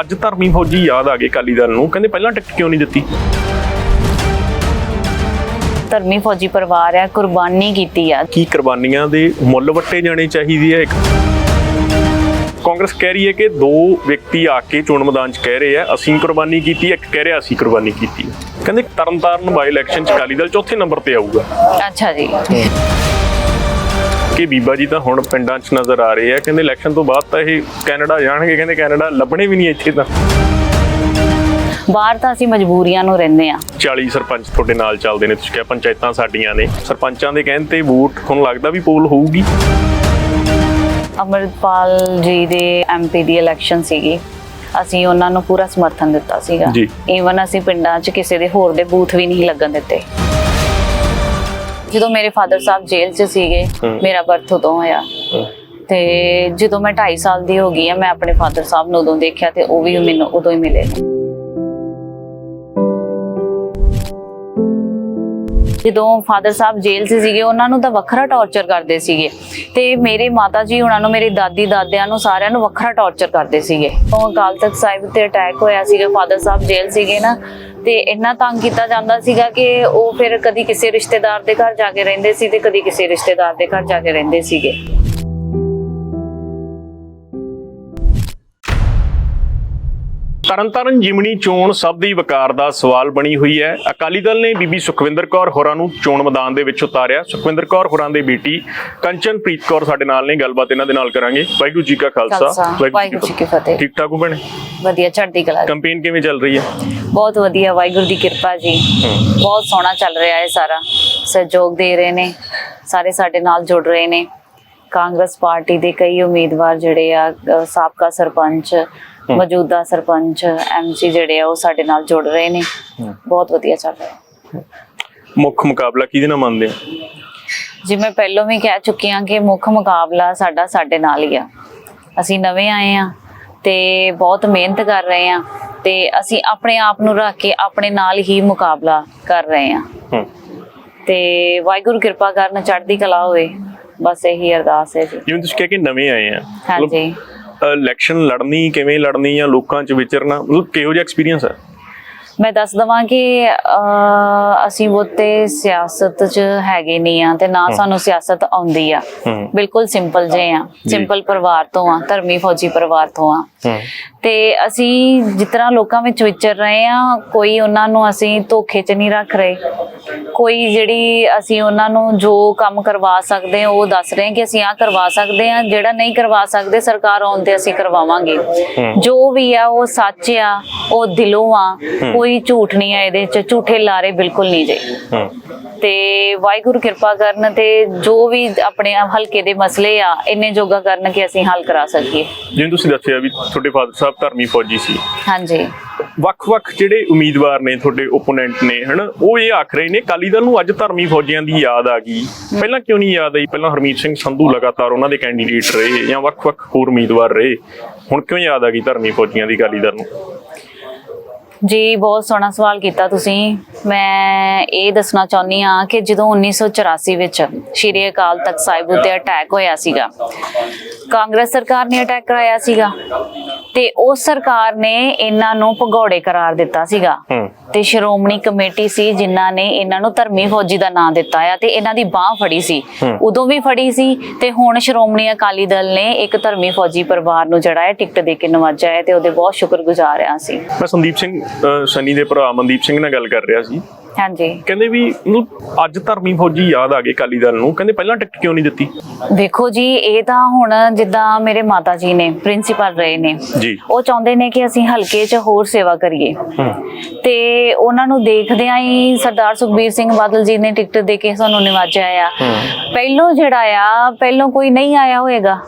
ਅੱਜ ਧਰਮੀ ਫੌਜੀ ਯਾਦ ਆ ਗਏ ਦਲ ਨੂੰ। ਕਹਿੰਦੇ ਪਹਿਲਾਂ ਟਿਕਟ ਕਿਉਂ ਨਹੀਂ ਦਿੱਤੀ? ਧਰਮੀ ਫੌਜੀ ਪਰਿਵਾਰ ਆ ਕੁਰਬਾਨੀ ਕੀਤੀ ਆ। ਕੀ ਕੁਰਬਾਨੀਆਂ ਦੇ ਮੁੱਲ ਵੱਟੇ ਜਾਣੇ ਚਾਹੀਦੇ ਆ ਇੱਕ? ਕਾਂਗਰਸ ਕਹਿ ਰਹੀ ਹੈ ਕਿ ਦੋ ਵਿਅਕਤੀ ਆ ਕੇ ਚੋਣ ਮੈਦਾਨ 'ਚ ਕਹਿ ਰਹੇ ਆ ਅਸੀਂ ਕੁਰਬਾਨੀ ਕੀਤੀ ਹੈ, ਇੱਕ ਕਹਿ ਰਿਹਾ ਅਸੀਂ ਕੁਰਬਾਨੀ ਕੀਤੀ ਹੈ। ਕਹਿੰਦੇ ਤਰਨਤਾਰਨ ਬਾਈ ਇਲੈਕਸ਼ਨ 'ਚ ਅਕਾਲੀ ਦਲ ਚੌਥੇ ਨੰਬਰ ਤੇ ਆਊਗਾ। ਅੱਛਾ ਜੀ। ਕਿ ਬੀਬਾ ਜੀ ਤਾਂ ਹੁਣ ਪਿੰਡਾਂ 'ਚ ਨਜ਼ਰ ਆ ਰਹੇ ਆ। ਕਹਿੰਦੇ ਇਲੈਕਸ਼ਨ ਤੋਂ ਬਾਅਦ ਤਾਂ ਇਹ ਕੈਨੇਡਾ ਜਾਣਗੇ। ਕਹਿੰਦੇ ਕੈਨੇਡਾ ਲੱਭਣੇ ਵੀ ਨਹੀਂ ਇੱਥੇ ਤਾਂ। ਬਾਹਰ ਤਾਂ ਅਸੀਂ ਮਜਬੂਰੀਆਂ ਨੂੰ ਰਹਿੰਦੇ ਆ 40 ਸਰਪੰਚ ਤੁਹਾਡੇ ਨਾਲ ਚੱਲਦੇ ਨੇ। ਤੁਸੀਂ ਕਿਹਾ ਪੰਚਾਇਤਾਂ ਸਾਡੀਆਂ ਨੇ। ਸਰਪੰਚਾਂ ਦੇ ਕਹਿਣ ਤੇ ਵੋਟ ਤੁਹਾਨੂੰ ਲੱਗਦਾ ਵੀ ਪੋਲ ਹੋਊਗੀ। ਅਮਰਪਾਲ ਜੀ ਦੇ ਐਮਪੀ ਦੀ ਇਲੈਕਸ਼ਨ ਸੀਗੀ। ਅਸੀਂ ਉਹਨਾਂ ਨੂੰ ਪੂਰਾ ਸਮਰਥਨ ਦਿੱਤਾ ਸੀਗਾ। ਈਵਨ ਅਸੀਂ ਪਿੰਡਾਂ 'ਚ ਕਿਸੇ ਦੇ ਹੋਰ ਦੇ ਬੂਥ ਵੀ ਨਹੀਂ ਲੱਗਣ ਦਿੱਤੇ। ਜਦੋਂ ਮੇਰੇ ਫਾਦਰ ਸਾਹਿਬ ਜੇਲ੍ਹ 'ਚ ਸੀਗੇ। ਮੇਰਾ ਬਰਥ ਉਦੋਂ ਹੋਇਆ। ਤੇ ਜਦੋਂ ਮੈਂ 2.5 ਸਾਲ ਦੀ ਹੋ ਗਈ ਆ ਮੈਂ ਆਪਣੇ ਫਾਦਰ ਸਾਹਿਬ ਨੂੰ ਉਦੋਂ ਦੇਖਿਆ ਤੇ ਉਹ ਵੀ ਮੈਨੂੰ ਉਦੋਂ ਹੀ ਮਿਲੇ। ਜਦੋਂ ਫਾਦਰ ਸਾਹਿਬ ਜੇਲ੍ਹ 'ਚ ਸੀਗੇ, ਉਹਨਾਂ ਨੂੰ ਤਾਂ ਵੱਖਰਾ ਟੌਰਚਰ ਕਰਦੇ ਸੀਗੇ। ਤੇ ਮੇਰੇ ਮਾਤਾ ਜੀ, ਉਹਨਾਂ ਨੂੰ, ਮੇਰੀ ਦਾਦੀ ਦਾਦਿਆਂ ਨੂੰ ਸਾਰਿਆਂ ਨੂੰ ਵੱਖਰਾ ਟੌਰਚਰ ਕਰਦੇ ਸੀਗੇ। ਉਹ ਅਕਾਲ ਤਖਤ ਸਾਹਿਬ ਤੇ ਅਟੈਕ ਹੋਇਆ ਸੀਗਾ, ਫਾਦਰ ਸਾਹਿਬ ਜੇਲ੍ਹ ਸੀਗੇ ਨਾ। ਤੇ ਇੰਨਾ ਤੰਗ ਕੀਤਾ ਜਾਂਦਾ ਸੀਗਾ ਕਿ ਉਹ ਫਿਰ ਕਦੀ ਕਿਸੇ ਰਿਸ਼ਤੇਦਾਰ ਦੇ ਘਰ ਜਾ ਕੇ ਰਹਿੰਦੇ ਸੀ ਤੇ ਕਦੀ ਕਿਸੇ ਰਿਸ਼ਤੇਦਾਰ ਦੇ ਘਰ ਜਾ ਕੇ ਰਹਿੰਦੇ ਸੀਗੇ। ਤਰਨਤਾਰਨ ਜਿਮਣੀ ਚੋਣ ਸਭ ਦੀ ਵਕਾਰ ਦਾ ਸਵਾਲ ਬਣੀ ਹੋਈ ਹੈ। ਅਕਾਲੀ ਦਲ ਨੇ ਬੀਬੀ ਸੁਖਵਿੰਦਰ ਕੌਰ ਹੋਰਾਂ ਨੂੰ ਚੋਣ ਮੈਦਾਨ ਦੇ ਵਿੱਚ ਉਤਾਰਿਆ। ਸੁਖਵਿੰਦਰ ਕੌਰ ਹੋਰਾਂ ਦੇ ਬੇਟੀ ਕੰਚਨਪ੍ਰੀਤ ਕੌਰ ਸਾਡੇ ਨਾਲ ਨੇ। ਗੱਲਬਾਤ ਇਹਨਾਂ ਦੇ ਨਾਲ ਕਰਾਂਗੇ। ਵਾਹਿਗੁਰੂ ਜੀ ਕਾ ਖਾਲਸਾ। ਵਾਹਿਗੁਰੂ ਜੀ ਕੀ ਫਤਿਹ। ਠੀਕ ਠਾਕ ਹੋ ਭੈਣੇ? ਵਧੀਆ ਚੜ੍ਹਦੀ ਕਲਾ ਕੰਪੇਨ ਕਿਵੇਂ ਚੱਲ ਰਹੀ ਹੈ? ਬਹੁਤ ਵਧੀਆ ਵਾਹਿਗੁਰੂ ਦੀ ਕਿਰਪਾ ਜੀ। ਬਹੁਤ ਸੋਹਣਾ ਚੱਲ ਰਿਹਾ ਹੈ ਸਾਰਾ। ਸਹਿਯੋਗ ਦੇ ਰਹੇ ਨੇ। ਸਾਰੇ ਸਾਡੇ ਨਾਲ ਜੁੜ ਰਹੇ ਨੇ। ਕਾਂਗਰਸ ਪਾਰਟੀ ਦੇ ਕਈ ਉਮੀਦਵਾਰ ਜਿਹੜੇ ਆ ਸਾਬਕਾ ਸਰਪੰਚ ਮੌਜੂਦਾ ਸਰਪੰਚ ਐਮਸੀ ਜਿਹੜੇ ਆ ਉਹ ਸਾਡੇ ਨਾਲ ਜੁੜ ਰਹੇ ਨੇ। ਬਹੁਤ ਵਧੀਆ ਚੱਲ ਰਿਹਾ। ਮੁੱਖ ਮੁਕਾਬਲਾ ਕਿਹਦੇ ਨਾਲ ਮੰਨਦੇ ਆ ਜਿਵੇਂ ਪਹਿਲਾਂ ਵੀ ਕਹਿ ਚੁੱਕੀ ਹਾਂ ਕਿ ਮੁੱਖ ਮੁਕਾਬਲਾ ਸਾਡਾ ਸਾਡੇ ਨਾਲ ਹੀ ਆ। ਅਸੀਂ ਨਵੇਂ ਆਏ ਆ ਤੇ ਬਹੁਤ ਮਿਹਨਤ ਕਰ ਰਹੇ ਆ ਤੇ ਅਸੀਂ ਆਪਣੇ ਆਪ ਨੂੰ ਰੱਖ ਕੇ ਆਪਣੇ ਨਾਲ ਹੀ ਮੁਕਾਬਲਾ ਕਰ ਰਹੇ ਆ ਤੇ ਵਾਹਿਗੁਰੂ ਕਿਰਪਾ ਕਰਨ ਚੜ੍ਹਦੀ ਕਲਾ ਹੋਵੇ। ਬਸ ਇਹੀ ਅਰਦਾਸ ਹੈ ਜੀ। ਜਿਵੇਂ ਤੁਸੀਂ ਕਿਹਾ ਕਿ ਨਵੇਂ ਆਏ ਆ। ਹਾਂਜੀ। ਇਲੈਕਸ਼ਨ ਲੜਨੀ ਕਿਵੇਂ ਲੜਨੀ ਜਾਂ ਲੋਕਾਂ 'ਚ ਵਿਚਰਨਾ ਮਤਲਬ ਕਿਹੋ ਜਿਹਾ ਐਕਸਪੀਰੀਅੰਸ ਹੈ? ਮੈਂ ਦੱਸ ਦਵਾਂ ਕਿ ਅਸੀਂ ਬਹੁਤੇ ਸਿਆਸਤ 'ਚ ਹੈਗੇ ਨਹੀਂ ਆ ਤੇ ਨਾ ਸਾਨੂੰ ਸਿਆਸਤ ਆਉਂਦੀ ਆ। ਬਿਲਕੁਲ ਸਿੰਪਲ ਜੇ ਆ। ਸਿੰਪਲ ਪਰਿਵਾਰ ਤੋਂ ਆ ਧਰਮੀ ਫੌਜੀ ਪਰਿਵਾਰ ਤੋਂ ਆ। ਤੇ ਅਸੀਂ ਜਿਸ ਤਰ੍ਹਾਂ ਲੋਕਾਂ ਵਿੱਚ ਵਿਚਰ ਰਹੇ ਆ ਕੋਈ ਉਹਨਾਂ ਨੂੰ ਅਸੀਂ ਧੋਖੇ 'ਚ ਨਹੀਂ ਰੱਖ ਰਹੇ। ਕੋਈ ਜਿਹੜੀ ਅਸੀਂ ਉਹਨਾਂ ਨੂੰ ਜੋ ਕੰਮ ਕਰਵਾ ਸਕਦੇ ਉਹ ਦੱਸ ਰਹੇ ਕਿ ਅਸੀਂ ਆਹ ਕਰਵਾ ਸਕਦੇ ਹਾਂ ਜਿਹੜਾ ਨਹੀਂ ਕਰਵਾ ਸਕਦੇ ਸਰਕਾਰ ਆਉਣ ਤੇ ਅਸੀਂ ਕਰਵਾਵਾਂਗੇ। ਜੋ ਵੀ ਆ ਉਹ ਸੱਚ ਆ ਉਹ ਦਿਲੋਂ ਆ ਕੋਈ ਝੂਠ ਨਹੀਂ ਆ ਇਹਦੇ 'ਚ ਝੂਠੇ ਲਾਰੇ ਬਿਲਕੁਲ ਨਹੀਂ ਜੇ। ਤੇ ਵਾਹਿਗੁਰੂ ਕਿਰਪਾ ਕਰਨ ਤੇ ਜੋ ਵੀ ਆਪਣੇ ਹਲਕੇ ਦੇ ਮਸਲੇ ਆ ਇੰਨੇ ਜੋਗਾ ਕਰਨ ਕਿ ਅਸੀਂ ਹੱਲ ਕਰਾ ਸਕੀਏ। ਜਿਵੇਂ ਤੁਸੀਂ ਦੱਸਿਆ ਵੀ ਤੁਹਾਡੇ ਫਾਦਰ ਸਾਹਿਬ ਧਰਮੀ ਫੌਜੀ ਸੀ। ਹਾਂਜੀ। ਵੱਖ-ਵੱਖ ਜਿਹੜੇ ਉਮੀਦਵਾਰ ਨੇ ਤੁਹਾਡੇ ਓਪੋਨੈਂਟ ਨੇ ਹਨਾ ਉਹ ਇਹ ਆਖ ਰਹੇ ਨੇ ਅਕਾਲੀ ਦਲ ਨੂੰ ਅੱਜ ਧਰਮੀ ਫੌਜੀਆਂ ਦੀ ਯਾਦ ਆ ਗਈ। ਪਹਿਲਾਂ ਕਿਉਂ ਨਹੀਂ ਯਾਦ ਆਈ? ਪਹਿਲਾਂ ਹਰਮੀਤ ਸਿੰਘ ਸੰਧੂ ਲਗਾਤਾਰ ਉਹਨਾਂ ਦੇ ਕੈਂਡੀਡੇਟ ਰਹੇ ਜਾਂ ਵੱਖ-ਵੱਖ ਹੋਰ ਉਮੀਦਵਾਰ ਰਹੇ। ਹੁਣ ਕਿਉਂ ਯਾਦ ਆ ਗਈ ਧਰਮੀ ਫੌਜੀਆਂ ਦੀ ਅਕਾਲੀ ਦਲ ਨੂੰ? ਜੀ ਬਹੁਤ ਸੋਹਣਾ ਸਵਾਲ ਕੀਤਾ ਤੁਸੀਂ। ਮੈਂ ਇਹ ਦੱਸਣਾ ਚਾਹੁੰਦੀ ਆ ਕਿ ਜਦੋਂ 1984 ਵਿੱਚ ਸ਼੍ਰੀ ਅਕਾਲ ਤਖਤ ਸਾਹਿਬ ਉੱਤੇ ਅਟੈਕ ਹੋਇਆ ਸੀਗਾ ਕਾਂਗਰਸ ਸਰਕਾਰ ਨੇ ਅਟੈਕ ਕਰਾਇਆ ਸੀਗਾ ਤੇ ਉਸ ਸਰਕਾਰ ਨੇ ਇਹਨਾਂ ਨੂੰ ਭਗੌੜੇ ਕਰਾਰ ਦਿੱਤਾ ਸੀਗਾ। ਤੇ ਸ਼੍ਰੋਮਣੀ ਕਮੇਟੀ ਸੀ ਜਿਨ੍ਹਾਂ ਨੇ ਇਹਨਾਂ ਨੂੰ ਧਰਮੀ ਫੌਜੀ ਦਾ ਨਾਂ ਦਿੱਤਾ ਆ ਤੇ ਇਹਨਾਂ ਦੀ ਬਾਹ ਫੜੀ ਸੀ। ਉਦੋਂ ਵੀ ਫੜੀ ਸੀ ਤੇ ਹੁਣ ਸ਼੍ਰੋਮਣੀ ਅਕਾਲੀ ਦਲ ਨੇ ਇੱਕ ਧਰਮੀ ਫੌਜੀ ਪਰਿਵਾਰ ਨੂੰ ਜਿਹੜਾ ਹੈ ਟਿਕਟ ਦੇ ਕੇ ਨਵਾਜਿਆ ਹੈ ਤੇ ਉਹਦੇ ਬਹੁਤ ਸ਼ੁਕਰਗੁਜ਼ਾਰ ਆ ਸੀ ਮੈਂ ਸੰਦੀਪ ਸਿੰਘ ਸਨੀ ਦੇ ਭਰਾ ਮਨਦੀਪ ਸਿੰਘ ਨਾਲ ਗੱਲ ਕਰ ਰਿਹਾ ਸੀ। ਹਾਂਜੀ। ਕਹਿੰਦੇ ਵੀ ਮਤਲਬ ਅੱਜ ਧਰਮੀ ਫੌਜੀ ਯਾਦ ਆ ਗਏ ਅਕਾਲੀ ਦਲ ਨੂੰ। ਕਹਿੰਦੇ ਪਹਿਲਾਂ ਟਿਕਟ ਕਿਉਂ ਨਹੀਂ ਦਿੱਤੀ? ਦੇਖੋ ਜੀ ਇਹ ਤਾਂ ਹੁਣ ਜਿੱਦਾਂ ਮੇਰੇ ਮਾਤਾ ਜੀ ਨੇ ਪ੍ਰਿੰਸੀਪਲ ਰਹੇ ਨੇ। ਜੀ। ਉਹ ਚਾਹੁੰਦੇ ਨੇ ਕਿ ਅਸੀਂ ਹਲਕੇ 'ਚ ਹੋਰ ਸੇਵਾ ਕਰੀਏ। ਤੇ ਉਹਨਾਂ ਨੂੰ ਦੇਖਦਿਆਂ ਹੀ ਸਰਦਾਰ ਸੁਖਬੀਰ ਸਿੰਘ ਬਾਦਲ ਜੀ ਨੇ ਟਿਕਟ ਦੇ ਕੇ ਸਾਨੂੰ ਨਿਵਾਜਿਆ ਆ। ਪਹਿਲੋਂ ਜਿਹੜਾ ਆ ਪਹਿਲੋਂ ਕੋਈ ਨਹੀਂ ਆਇਆ ਹੋਏਗਾ।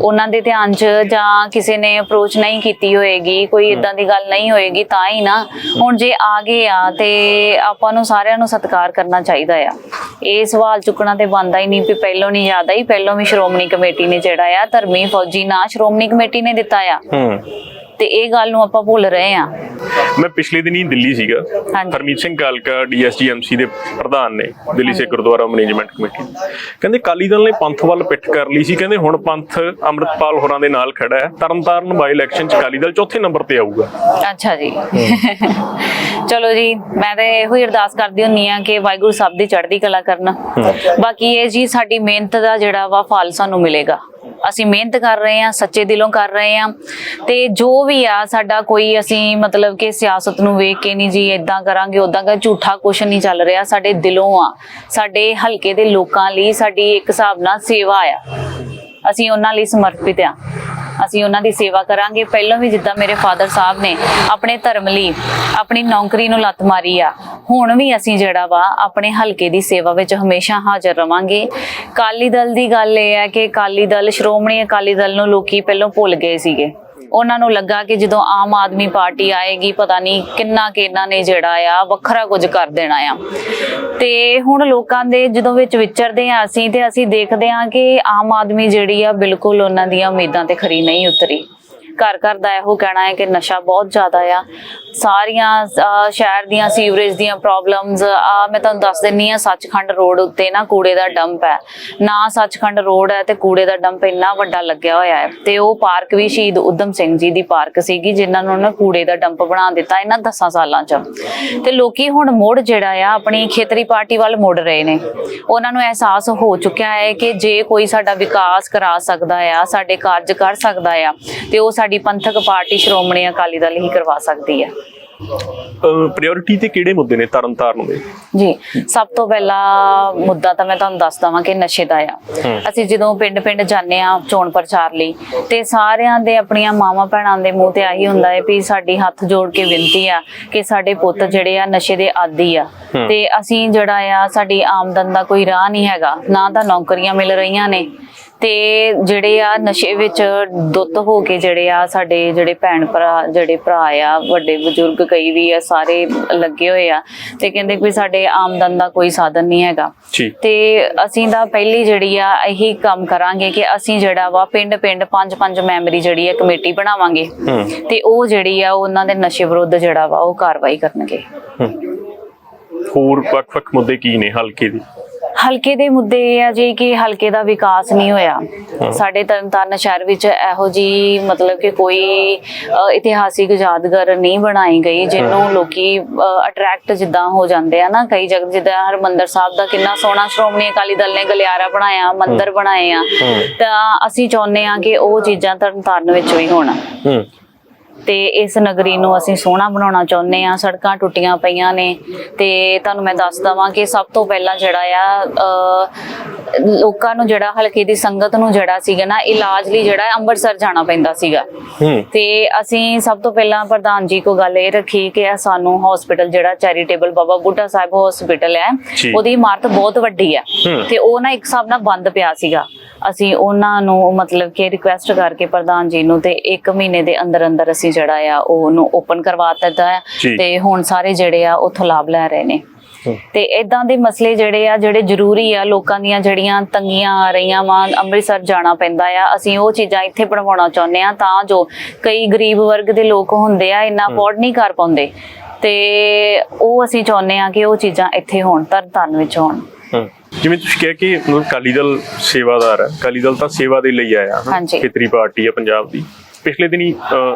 ਉਹਨਾਂ ਦੇ ਧਿਆਨ 'ਚ ਜਾਂ ਕਿਸੇ ਨੇ ਅਪਰੋਚ ਨਹੀਂ ਕੀਤੀ ਹੋਏਗੀ ਕੋਈ ਇਦਾਂ ਦੀ ਗੱਲ ਨਹੀਂ ਹੋਏਗੀ ਤਾਂ ਹੀ ਨਾ। ਹੁਣ ਜੇ ਆ ਗਏ ਆ ਤੇ ਆਪਾਂ ਨੂੰ ਸਾਰਿਆਂ ਨੂੰ ਸਤਿਕਾਰ ਕਰਨਾ ਚਾਹੀਦਾ ਆ। ਇਹ ਸਵਾਲ ਚੁੱਕਣਾ ਤੇ ਬੰਦਾ ਹੀ ਨਹੀਂ ਵੀ ਪਹਿਲੋਂ ਨਹੀਂ ਯਾਦ ਆਈ ਪਹਿਲੋਂ ਵੀ ਸ਼੍ਰੋਮਣੀ ਕਮੇਟੀ ਨੇ ਜਿਹੜਾ ਆ ਧਰਮੀ ਫੌਜੀ ਨਾ ਸ਼੍ਰੋਮਣੀ ਕਮੇਟੀ ਨੇ ਦਿੱਤਾ ਆ। ਹੂੰ। ਤੇ ਇਹ ਗੱਲ ਨੂੰ ਆਪਾਂ ਭੁੱਲ ਰਹੇ ਆ। ਮੈਂ ਪਿਛਲੇ ਦਿਨੀ ਦਿੱਲੀ ਸੀਗਾ। ਹਰਮੀਤ ਸਿੰਘ ਕਾਲਕਾ ਡੀਐਸਜੀਐਮਸੀ ਦੇ ਪ੍ਰਧਾਨ ਨੇ ਦਿੱਲੀ ਸੇ ਗੁਰਦੁਆਰਾ ਮੈਨੇਜਮੈਂਟ ਕਮੇਟੀ ਕਹਿੰਦੇ ਕਾਲੀ ਦਲ ਨੇ ਪੰਥ ਵੱਲ ਪਿੱਠ ਕਰ ਲਈ ਸੀ। ਕਹਿੰਦੇ ਹੁਣ ਪੰਥ ਅੰਮ੍ਰਿਤਪਾਲ ਹੋਰਾਂ ਦੇ ਨਾਲ ਖੜਾ ਹੈ। ਤਰਨਤਾਰਨ ਬਾਈ ਇਲੈਕਸ਼ਨ ਚ ਕਾਲੀ ਦਲ ਚੌਥੇ ਨੰਬਰ ਤੇ ਆਊਗਾ। ਅੱਛਾ ਜੀ। ਚਲੋ ਜੀ ਮੈਂ ਤਾਂ ਇਹੋ ਹੀ ਅਰਦਾਸ ਕਰਦੀ ਹੁੰਨੀ ਆ ਕਿ ਵਾਹਿਗੁਰੂ ਸਭ ਦੀ ਚੜ੍ਹਦੀ ਕਲਾ ਕਰਨ। ਬਾਕੀ ਇਹ ਜੀ ਸਾਡੀ ਮਿਹਨਤ ਦਾ ਜਿਹੜਾ ਵਾ ਫਲ ਸਾਨੂੰ ਮਿਲੇਗਾ। ਅਸੀਂ ਮਿਹਨਤ ਕਰ ਰਹੇ ਆ ਸੱਚੇ ਦਿਲੋਂ ਕਰ ਰਹੇ ਆ ਤੇ ਜੋ ਵੀ ਆ ਸਾਡਾ ਕੋਈ ਅਸੀਂ ਮਤਲਬ ਕਿ ਸਿਆਸਤ ਨੂੰ ਵੇਖ ਕੇ ਨਹੀਂ ਜੀ ਇਦਾਂ ਕਰਾਂਗੇ ਉਦਾਂ ਕਰ, ਝੂਠਾ ਕੁਛ ਨਹੀਂ ਚੱਲ ਰਿਹਾ ਸਾਡੇ ਦਿਲੋਂ ਆ। ਸਾਡੇ ਹਲਕੇ ਦੇ ਲੋਕਾਂ ਲਈ ਸਾਡੀ ਇੱਕ ਹਿਸਾਬ ਨਾਲ ਸੇਵਾ ਆ। ਅਸੀਂ ਉਹਨਾਂ ਲਈ ਸਮਰਪਿਤ ਆ। ਅਸੀਂ ਉਹਨਾਂ ਦੀ ਸੇਵਾ ਕਰਾਂਗੇ। ਪਹਿਲਾਂ ਵੀ ਜਿੱਦਾਂ ਮੇਰੇ ਫਾਦਰ ਸਾਹਿਬ ਨੇ ਆਪਣੇ ਧਰਮ ਲਈ ਆਪਣੀ ਨੌਕਰੀ ਨੂੰ ਲੱਤ ਮਾਰੀ ਆ, ਹੁਣ ਵੀ ਅਸੀਂ ਜਿਹੜਾ ਵਾ ਆਪਣੇ ਹਲਕੇ ਦੀ ਸੇਵਾ ਵਿੱਚ ਹਮੇਸ਼ਾ ਹਾਜ਼ਰ ਰਵਾਂਗੇ। ਕਾਲੀ ਦਲ ਦੀ ਗੱਲ ਇਹ ਹੈ ਕਿ ਕਾਲੀ ਦਲ, ਸ਼੍ਰੋਮਣੀ ਅਕਾਲੀ ਦਲ ਨੂੰ ਲੋਕੀ ਪਹਿਲਾਂ ਭੁੱਲ ਗਏ ਸੀਗੇ। ਉਹਨਾਂ ਨੂੰ ਲੱਗਾ ਕਿ ਜਦੋਂ ਆਮ ਆਦਮੀ ਪਾਰਟੀ ਆਏਗੀ, ਪਤਾ ਨਹੀਂ ਕਿੰਨਾ ਕਿ ਇਹਨਾਂ ਨੇ ਜਿਹੜਾ ਆ, ਵੱਖਰਾ ਕੁਝ ਕਰ ਦੇਣਾ ਆ। ਤੇ ਹੁਣ ਲੋਕਾਂ ਦੇ ਜਦੋਂ ਵਿੱਚ ਵਿਚਰਦੇ ਆ ਅਸੀਂ ਤੇ ਅਸੀਂ ਦੇਖਦੇ ਆ ਕਿ ਆਮ ਆਦਮੀ ਜਿਹੜੀ ਆ, ਬਿਲਕੁਲ ਉਹਨਾਂ ਦੀਆਂ ਉਮੀਦਾਂ ਤੇ ਖਰੀ ਨਹੀਂ ਉਤਰੀ। ਘਰ ਘਰ ਦਾ ਇਹੋ ਕਹਿਣਾ ਹੈ ਕਿ ਨਸ਼ਾ ਬਹੁਤ ਜ਼ਿਆਦਾ ਆ। ਸਾਰੀਆਂ ਸ਼ਹਿਰ ਦੀਆਂ ਸੀਵਰੇਜ ਦੀਆਂ ਪ੍ਰੋਬਲਮਸ ਆ ਮੈਂ ਤੁਹਾਨੂੰ ਦੱਸ ਦਿੰਨੀ ਆ, ਸੱਚਖੰਡ ਰੋਡ ਉੱਤੇ ਨਾ ਕੂੜੇ ਦਾ ਡੰਪ ਹੈ। ਨਾ ਸੱਚਖੰਡ ਰੋਡ ਹੈ ਤੇ ਕੂੜੇ ਦਾ ਡੰਪ ਇੰਨਾ ਵੱਡਾ ਲੱਗਿਆ ਹੋਇਆ ਹੈ। ਤੇ ਉਹ ਪਾਰਕ ਵੀ ਸ਼ਹੀਦ ਉਦਮ ਸਿੰਘ ਜੀ ਦੀ ਪਾਰਕ ਸੀਗੀ, ਜਿਨ੍ਹਾਂ ਨੂੰ ਉਹਨਾਂ ਕੂੜੇ ਦਾ ਡੰਪ ਬਣਾ ਦਿੱਤਾ ਇਹਨਾਂ 10 ਸਾਲਾਂ 'ਚ। ਤੇ ਲੋਕੀ ਹੁਣ ਮੁੜ ਜਿਹੜਾ ਆ, ਆਪਣੀ ਖੇਤਰੀ ਪਾਰਟੀ ਵੱਲ ਮੁੜ ਰਹੇ ਨੇ। ਉਹਨਾਂ ਨੂੰ ਅਹਿਸਾਸ ਹੋ ਚੁੱਕਿਆ ਹੈ ਕਿ ਜੇ ਕੋਈ ਸਾਡਾ ਵਿਕਾਸ ਕਰਾ ਸਕਦਾ ਆ, ਸਾਡੇ ਕਾਰਜ ਕਰ ਸਕਦਾ ਆ, ਤੇ ਉਹ ਸਾਡੀ ਪੰਥਕ ਪਾਰਟੀ ਸ਼੍ਰੋਮਣੀ ਅਕਾਲੀ ਦਲ ਹੀ ਕਰਵਾ ਸਕਦੀ ਹੈ। ਪ੍ਰਾਇੋਰਟੀ ਤੇ ਕਿਹੜੇ ਮੁੱਦੇ ਨੇ? ਤਰਨਤਾਰਨ ਦੇ ਜੀ ਸਭ ਤੋਂ ਪਹਿਲਾ ਮੁੱਦਾ ਤਾਂ ਮੈਂ ਤੁਹਾਨੂੰ ਦੱਸ ਦਵਾਂ ਕਿ ਨਸ਼ੇ ਦਾ ਆ। ਅਸੀਂ ਜਦੋਂ ਪਿੰਡ-ਪਿੰਡ ਜਾਂਦੇ ਆ ਚੋਣ ਪ੍ਰਚਾਰ ਲਈ ਤੇ ਸਾਰਿਆਂ ਦੇ ਆਪਣੀਆਂ ਮਾਵਾਂ ਭੈਣਾਂ ਦੇ ਮੂੰਹ ਤੇ ਆਹੀ ਹੁੰਦਾ ਹੈ ਵੀ ਸਾਡੀ ਹੱਥ ਜੋੜ ਕੇ ਬੇਨਤੀ ਆ ਕਿ ਸਾਡੇ ਪੁੱਤ ਜਿਹੜੇ ਆ ਨਸ਼ੇ ਦੇ ਆਦੀ ਆ। ਤੇ ਅਸੀਂ ਜਿਹੜਾ ਆ ਸਾਡੀ ਆਮਦਨ ਦਾ ਕੋਈ ਰਾਹ ਨਹੀਂ ਹੈਗਾ ਨਾ ਤਾਂ ਨੌਕਰੀਆਂ ਮਿਲ ਰਹੀਆਂ ਨੇ। ਤੇ ਜਿਹੜੇ ਆ ਨਸ਼ੇ ਵਿੱਚ ਦੁੱਤ ਹੋ ਕੇ ਜਿਹੜੇ ਆ ਸਾਡੇ ਜਿਹੜੇ ਭੈਣ ਭਰਾ ਜਿਹੜੇ ਭਰਾ ਆ ਵੱਡੇ ਬਜ਼ੁਰਗ ਕਈ ਵੀ ਆ ਸਾਰੇ ਲੱਗੇ ਹੋਏ ਆ ਤੇ ਕਹਿੰਦੇ ਵੀ ਸਾਡੇ ਆਮਦਨ ਦਾ ਕੋਈ ਸਾਧਨ ਨਹੀਂ ਹੈਗਾ। ਤੇ ਅਸੀਂ ਤਾਂ ਪਹਿਲੀ ਜਿਹੜੀ ਆ ਇਹੀ ਕੰਮ ਕਰਾਂਗੇ ਕਿ ਅਸੀਂ ਜਿਹੜਾ ਵਾ ਪਿੰਡ ਪਿੰਡ ਪੰਜ ਪੰਜ ਮੈਂਬਰੀ ਜਿਹੜੀ ਆ ਕਮੇਟੀ ਬਣਾਵਾਂਗੇ। ਤੇ ਉਹ ਜਿਹੜੀ ਆ ਉਹਨਾਂ ਦੇ ਨਸ਼ੇ ਵਿਰੁੱਧ ਜਿਹੜਾ ਵਾ ਉਹ ਕਾਰਵਾਈ ਕਰਨਗੇ। ਹੋਰ ਵੱਖ-ਵੱਖ ਮੁੱਦੇ ਕੀ ਨੇ ਹਲਕੇ ਦੇ? ਹਲਕੇ ਦੇ ਮੁੱਦੇ ਇਹ ਆ ਜੀ ਕਿ ਹਲਕੇ ਦਾ ਵਿਕਾਸ ਨਹੀਂ ਹੋਇਆ। ਸਾਡੇ ਤਰਨਤਾਰਨ ਸ਼ਹਿਰ ਵਿੱਚ ਇਹੋ ਜੀ ਮਤਲਬ ਕਿ ਕੋਈ ਇਤਿਹਾਸਿਕ ਯਾਦਗਾਰ ਨਹੀਂ ਬਣਾਈ ਗਈ ਜਿਹਨੂੰ ਲੋਕੀ ਅਟਰੈਕਟ ਜਿੱਦਾਂ ਹੋ ਜਾਂਦੇ ਆ ਨਾ ਕਈ ਜਗ੍ਹਾ ਜਿੱਦਾਂ ਹਰਮੰਦਰ ਸਾਹਿਬ ਦਾ ਕਿੰਨਾ ਸੋਹਣਾ ਸ਼੍ਰੋਮਣੀ ਅਕਾਲੀ ਦਲ ਨੇ ਗਲਿਆਰਾ ਬਣਾਇਆ ਮੰਦਿਰ ਬਣਾਏ ਆ। ਤਾਂ ਅਸੀਂ ਚਾਹੁੰਦੇ ਆ ਕਿ ਉਹ ਚੀਜ਼ਾਂ ਤਰਨਤਾਰਨ ਵਿੱਚ ਵੀ ਹੋਣ। ਤੇ ਇਸ ਨਗਰੀ ਨੂੰ ਅਸੀਂ ਸੋਹਣਾ ਬਣਾਉਣਾ ਚਾਹੁੰਦੇ ਆ ਸੜਕਾਂ ਟੁੱਟੀਆਂ ਪਈਆਂ ਨੇ ਤੇ ਤੁਹਾਨੂੰ ਮੈਂ ਦੱਸ ਦਵਾਂ ਕਿ ਸਭ ਤੋਂ ਪਹਿਲਾਂ ਜਿਹੜਾ ਆ ਲੋਕਾਂ ਨੂੰ ਜਿਹੜਾ ਹਲਕੇ ਦੀ ਸੰਗਤ ਨੂੰ ਜਿਹੜਾ ਸੀਗਾ ਨਾ ਇਲਾਜ ਲਈ ਜਿਹੜਾ ਅੰਮ੍ਰਿਤਸਰ ਜਾਣਾ ਪੈਂਦਾ ਸੀਗਾ ਤੇ ਅਸੀਂ ਸਭ ਤੋਂ ਪਹਿਲਾਂ ਪ੍ਰਧਾਨ ਜੀ ਕੋ ਗੱਲ ਇਹ ਰੱਖੀ ਕਿ ਸਾਨੂੰ ਹਸਪੀਟਲ ਜਿਹੜਾ ਚੈਰੀਟੇਬਲ ਬਾਬਾ ਬੁੱਢਾ ਸਾਹਿਬ ਹਸਪੀਟਲ ਹੈ। ਉਹਦੀ ਇਮਾਰਤ ਬਹੁਤ ਵੱਡੀ ਹੈ। ਤੇ ਉਹ ਨਾ ਇੱਕ ਹਿਸਾਬ ਨਾਲ ਬੰਦ ਪਿਆ ਸੀਗਾ ਅਸੀਂ ਉਹਨਾਂ ਨੂੰ ਮਤਲਬ ਕਿ ਰਿਕੁਐਸਟ ਕਰਕੇ ਪ੍ਰਧਾਨ ਜੀ ਨੂੰ ਤੇ 1 ਮਹੀਨੇ ਦੇ ਅੰਦਰ ਅੰਦਰ ਅਸੀਂ ਜਿਹੜਾ ਆ ਉਹਨੂੰ ਓਪਨ ਕਰਵਾ ਦਿੱਤਾ। ਤੇ ਹੁਣ ਸਾਰੇ ਜਿਹੜੇ ਆ ਉੱਥੋਂ ਲਾਭ ਲੈ ਰਹੇ ਨੇ। ਤੇ ਇਦਾਂ ਦੇ ਮਸਲੇ ਜਿਹੜੇ ਆ ਜਿਹੜੇ ਜ਼ਰੂਰੀ ਆ ਲੋਕਾਂ ਦੀਆਂ ਜਿਹੜੀਆਂ ਤੰਗੀਆਂ ਆ ਰਹੀਆਂ ਵਾ ਅੰਮ੍ਰਿਤਸਰ ਜਾਣਾ ਪੈਂਦਾ ਆ। ਅਸੀਂ ਉਹ ਚੀਜ਼ਾਂ ਇੱਥੇ ਬਣਵਾਉਣਾ ਚਾਹੁੰਦੇ ਆ ਤਾਂ ਜੋ ਕਈ ਗਰੀਬ ਵਰਗ ਦੇ ਲੋਕ ਹੁੰਦੇ ਆ ਇੰਨਾ ਅਫੋਰਡ ਨਹੀਂ ਕਰ ਪਾਉਂਦੇ। ਤੇ ਉਹ ਅਸੀਂ ਚਾਹੁੰਦੇ ਆ ਕਿ ਉਹ ਚੀਜ਼ਾਂ ਇੱਥੇ ਹੋਣ ਤਰਨਤਾਰਨ ਵਿੱਚ ਹੋਣ। ਜਿਵੇਂ ਤੁਸੀਂ ਕਿਹਾ ਕਿ ਮਤਲਬ ਦਲ ਸੇਵਾਦਾਰ ਹੈ। ਦਲ ਤਾਂ ਸੇਵਾ ਦੇ ਲਈ ਆਇਆ। ਖੇਤਰੀ ਪਾਰਟੀ ਹੈ ਪੰਜਾਬ ਦੀ। ਪਿਛਲੇ ਦਿਨੀ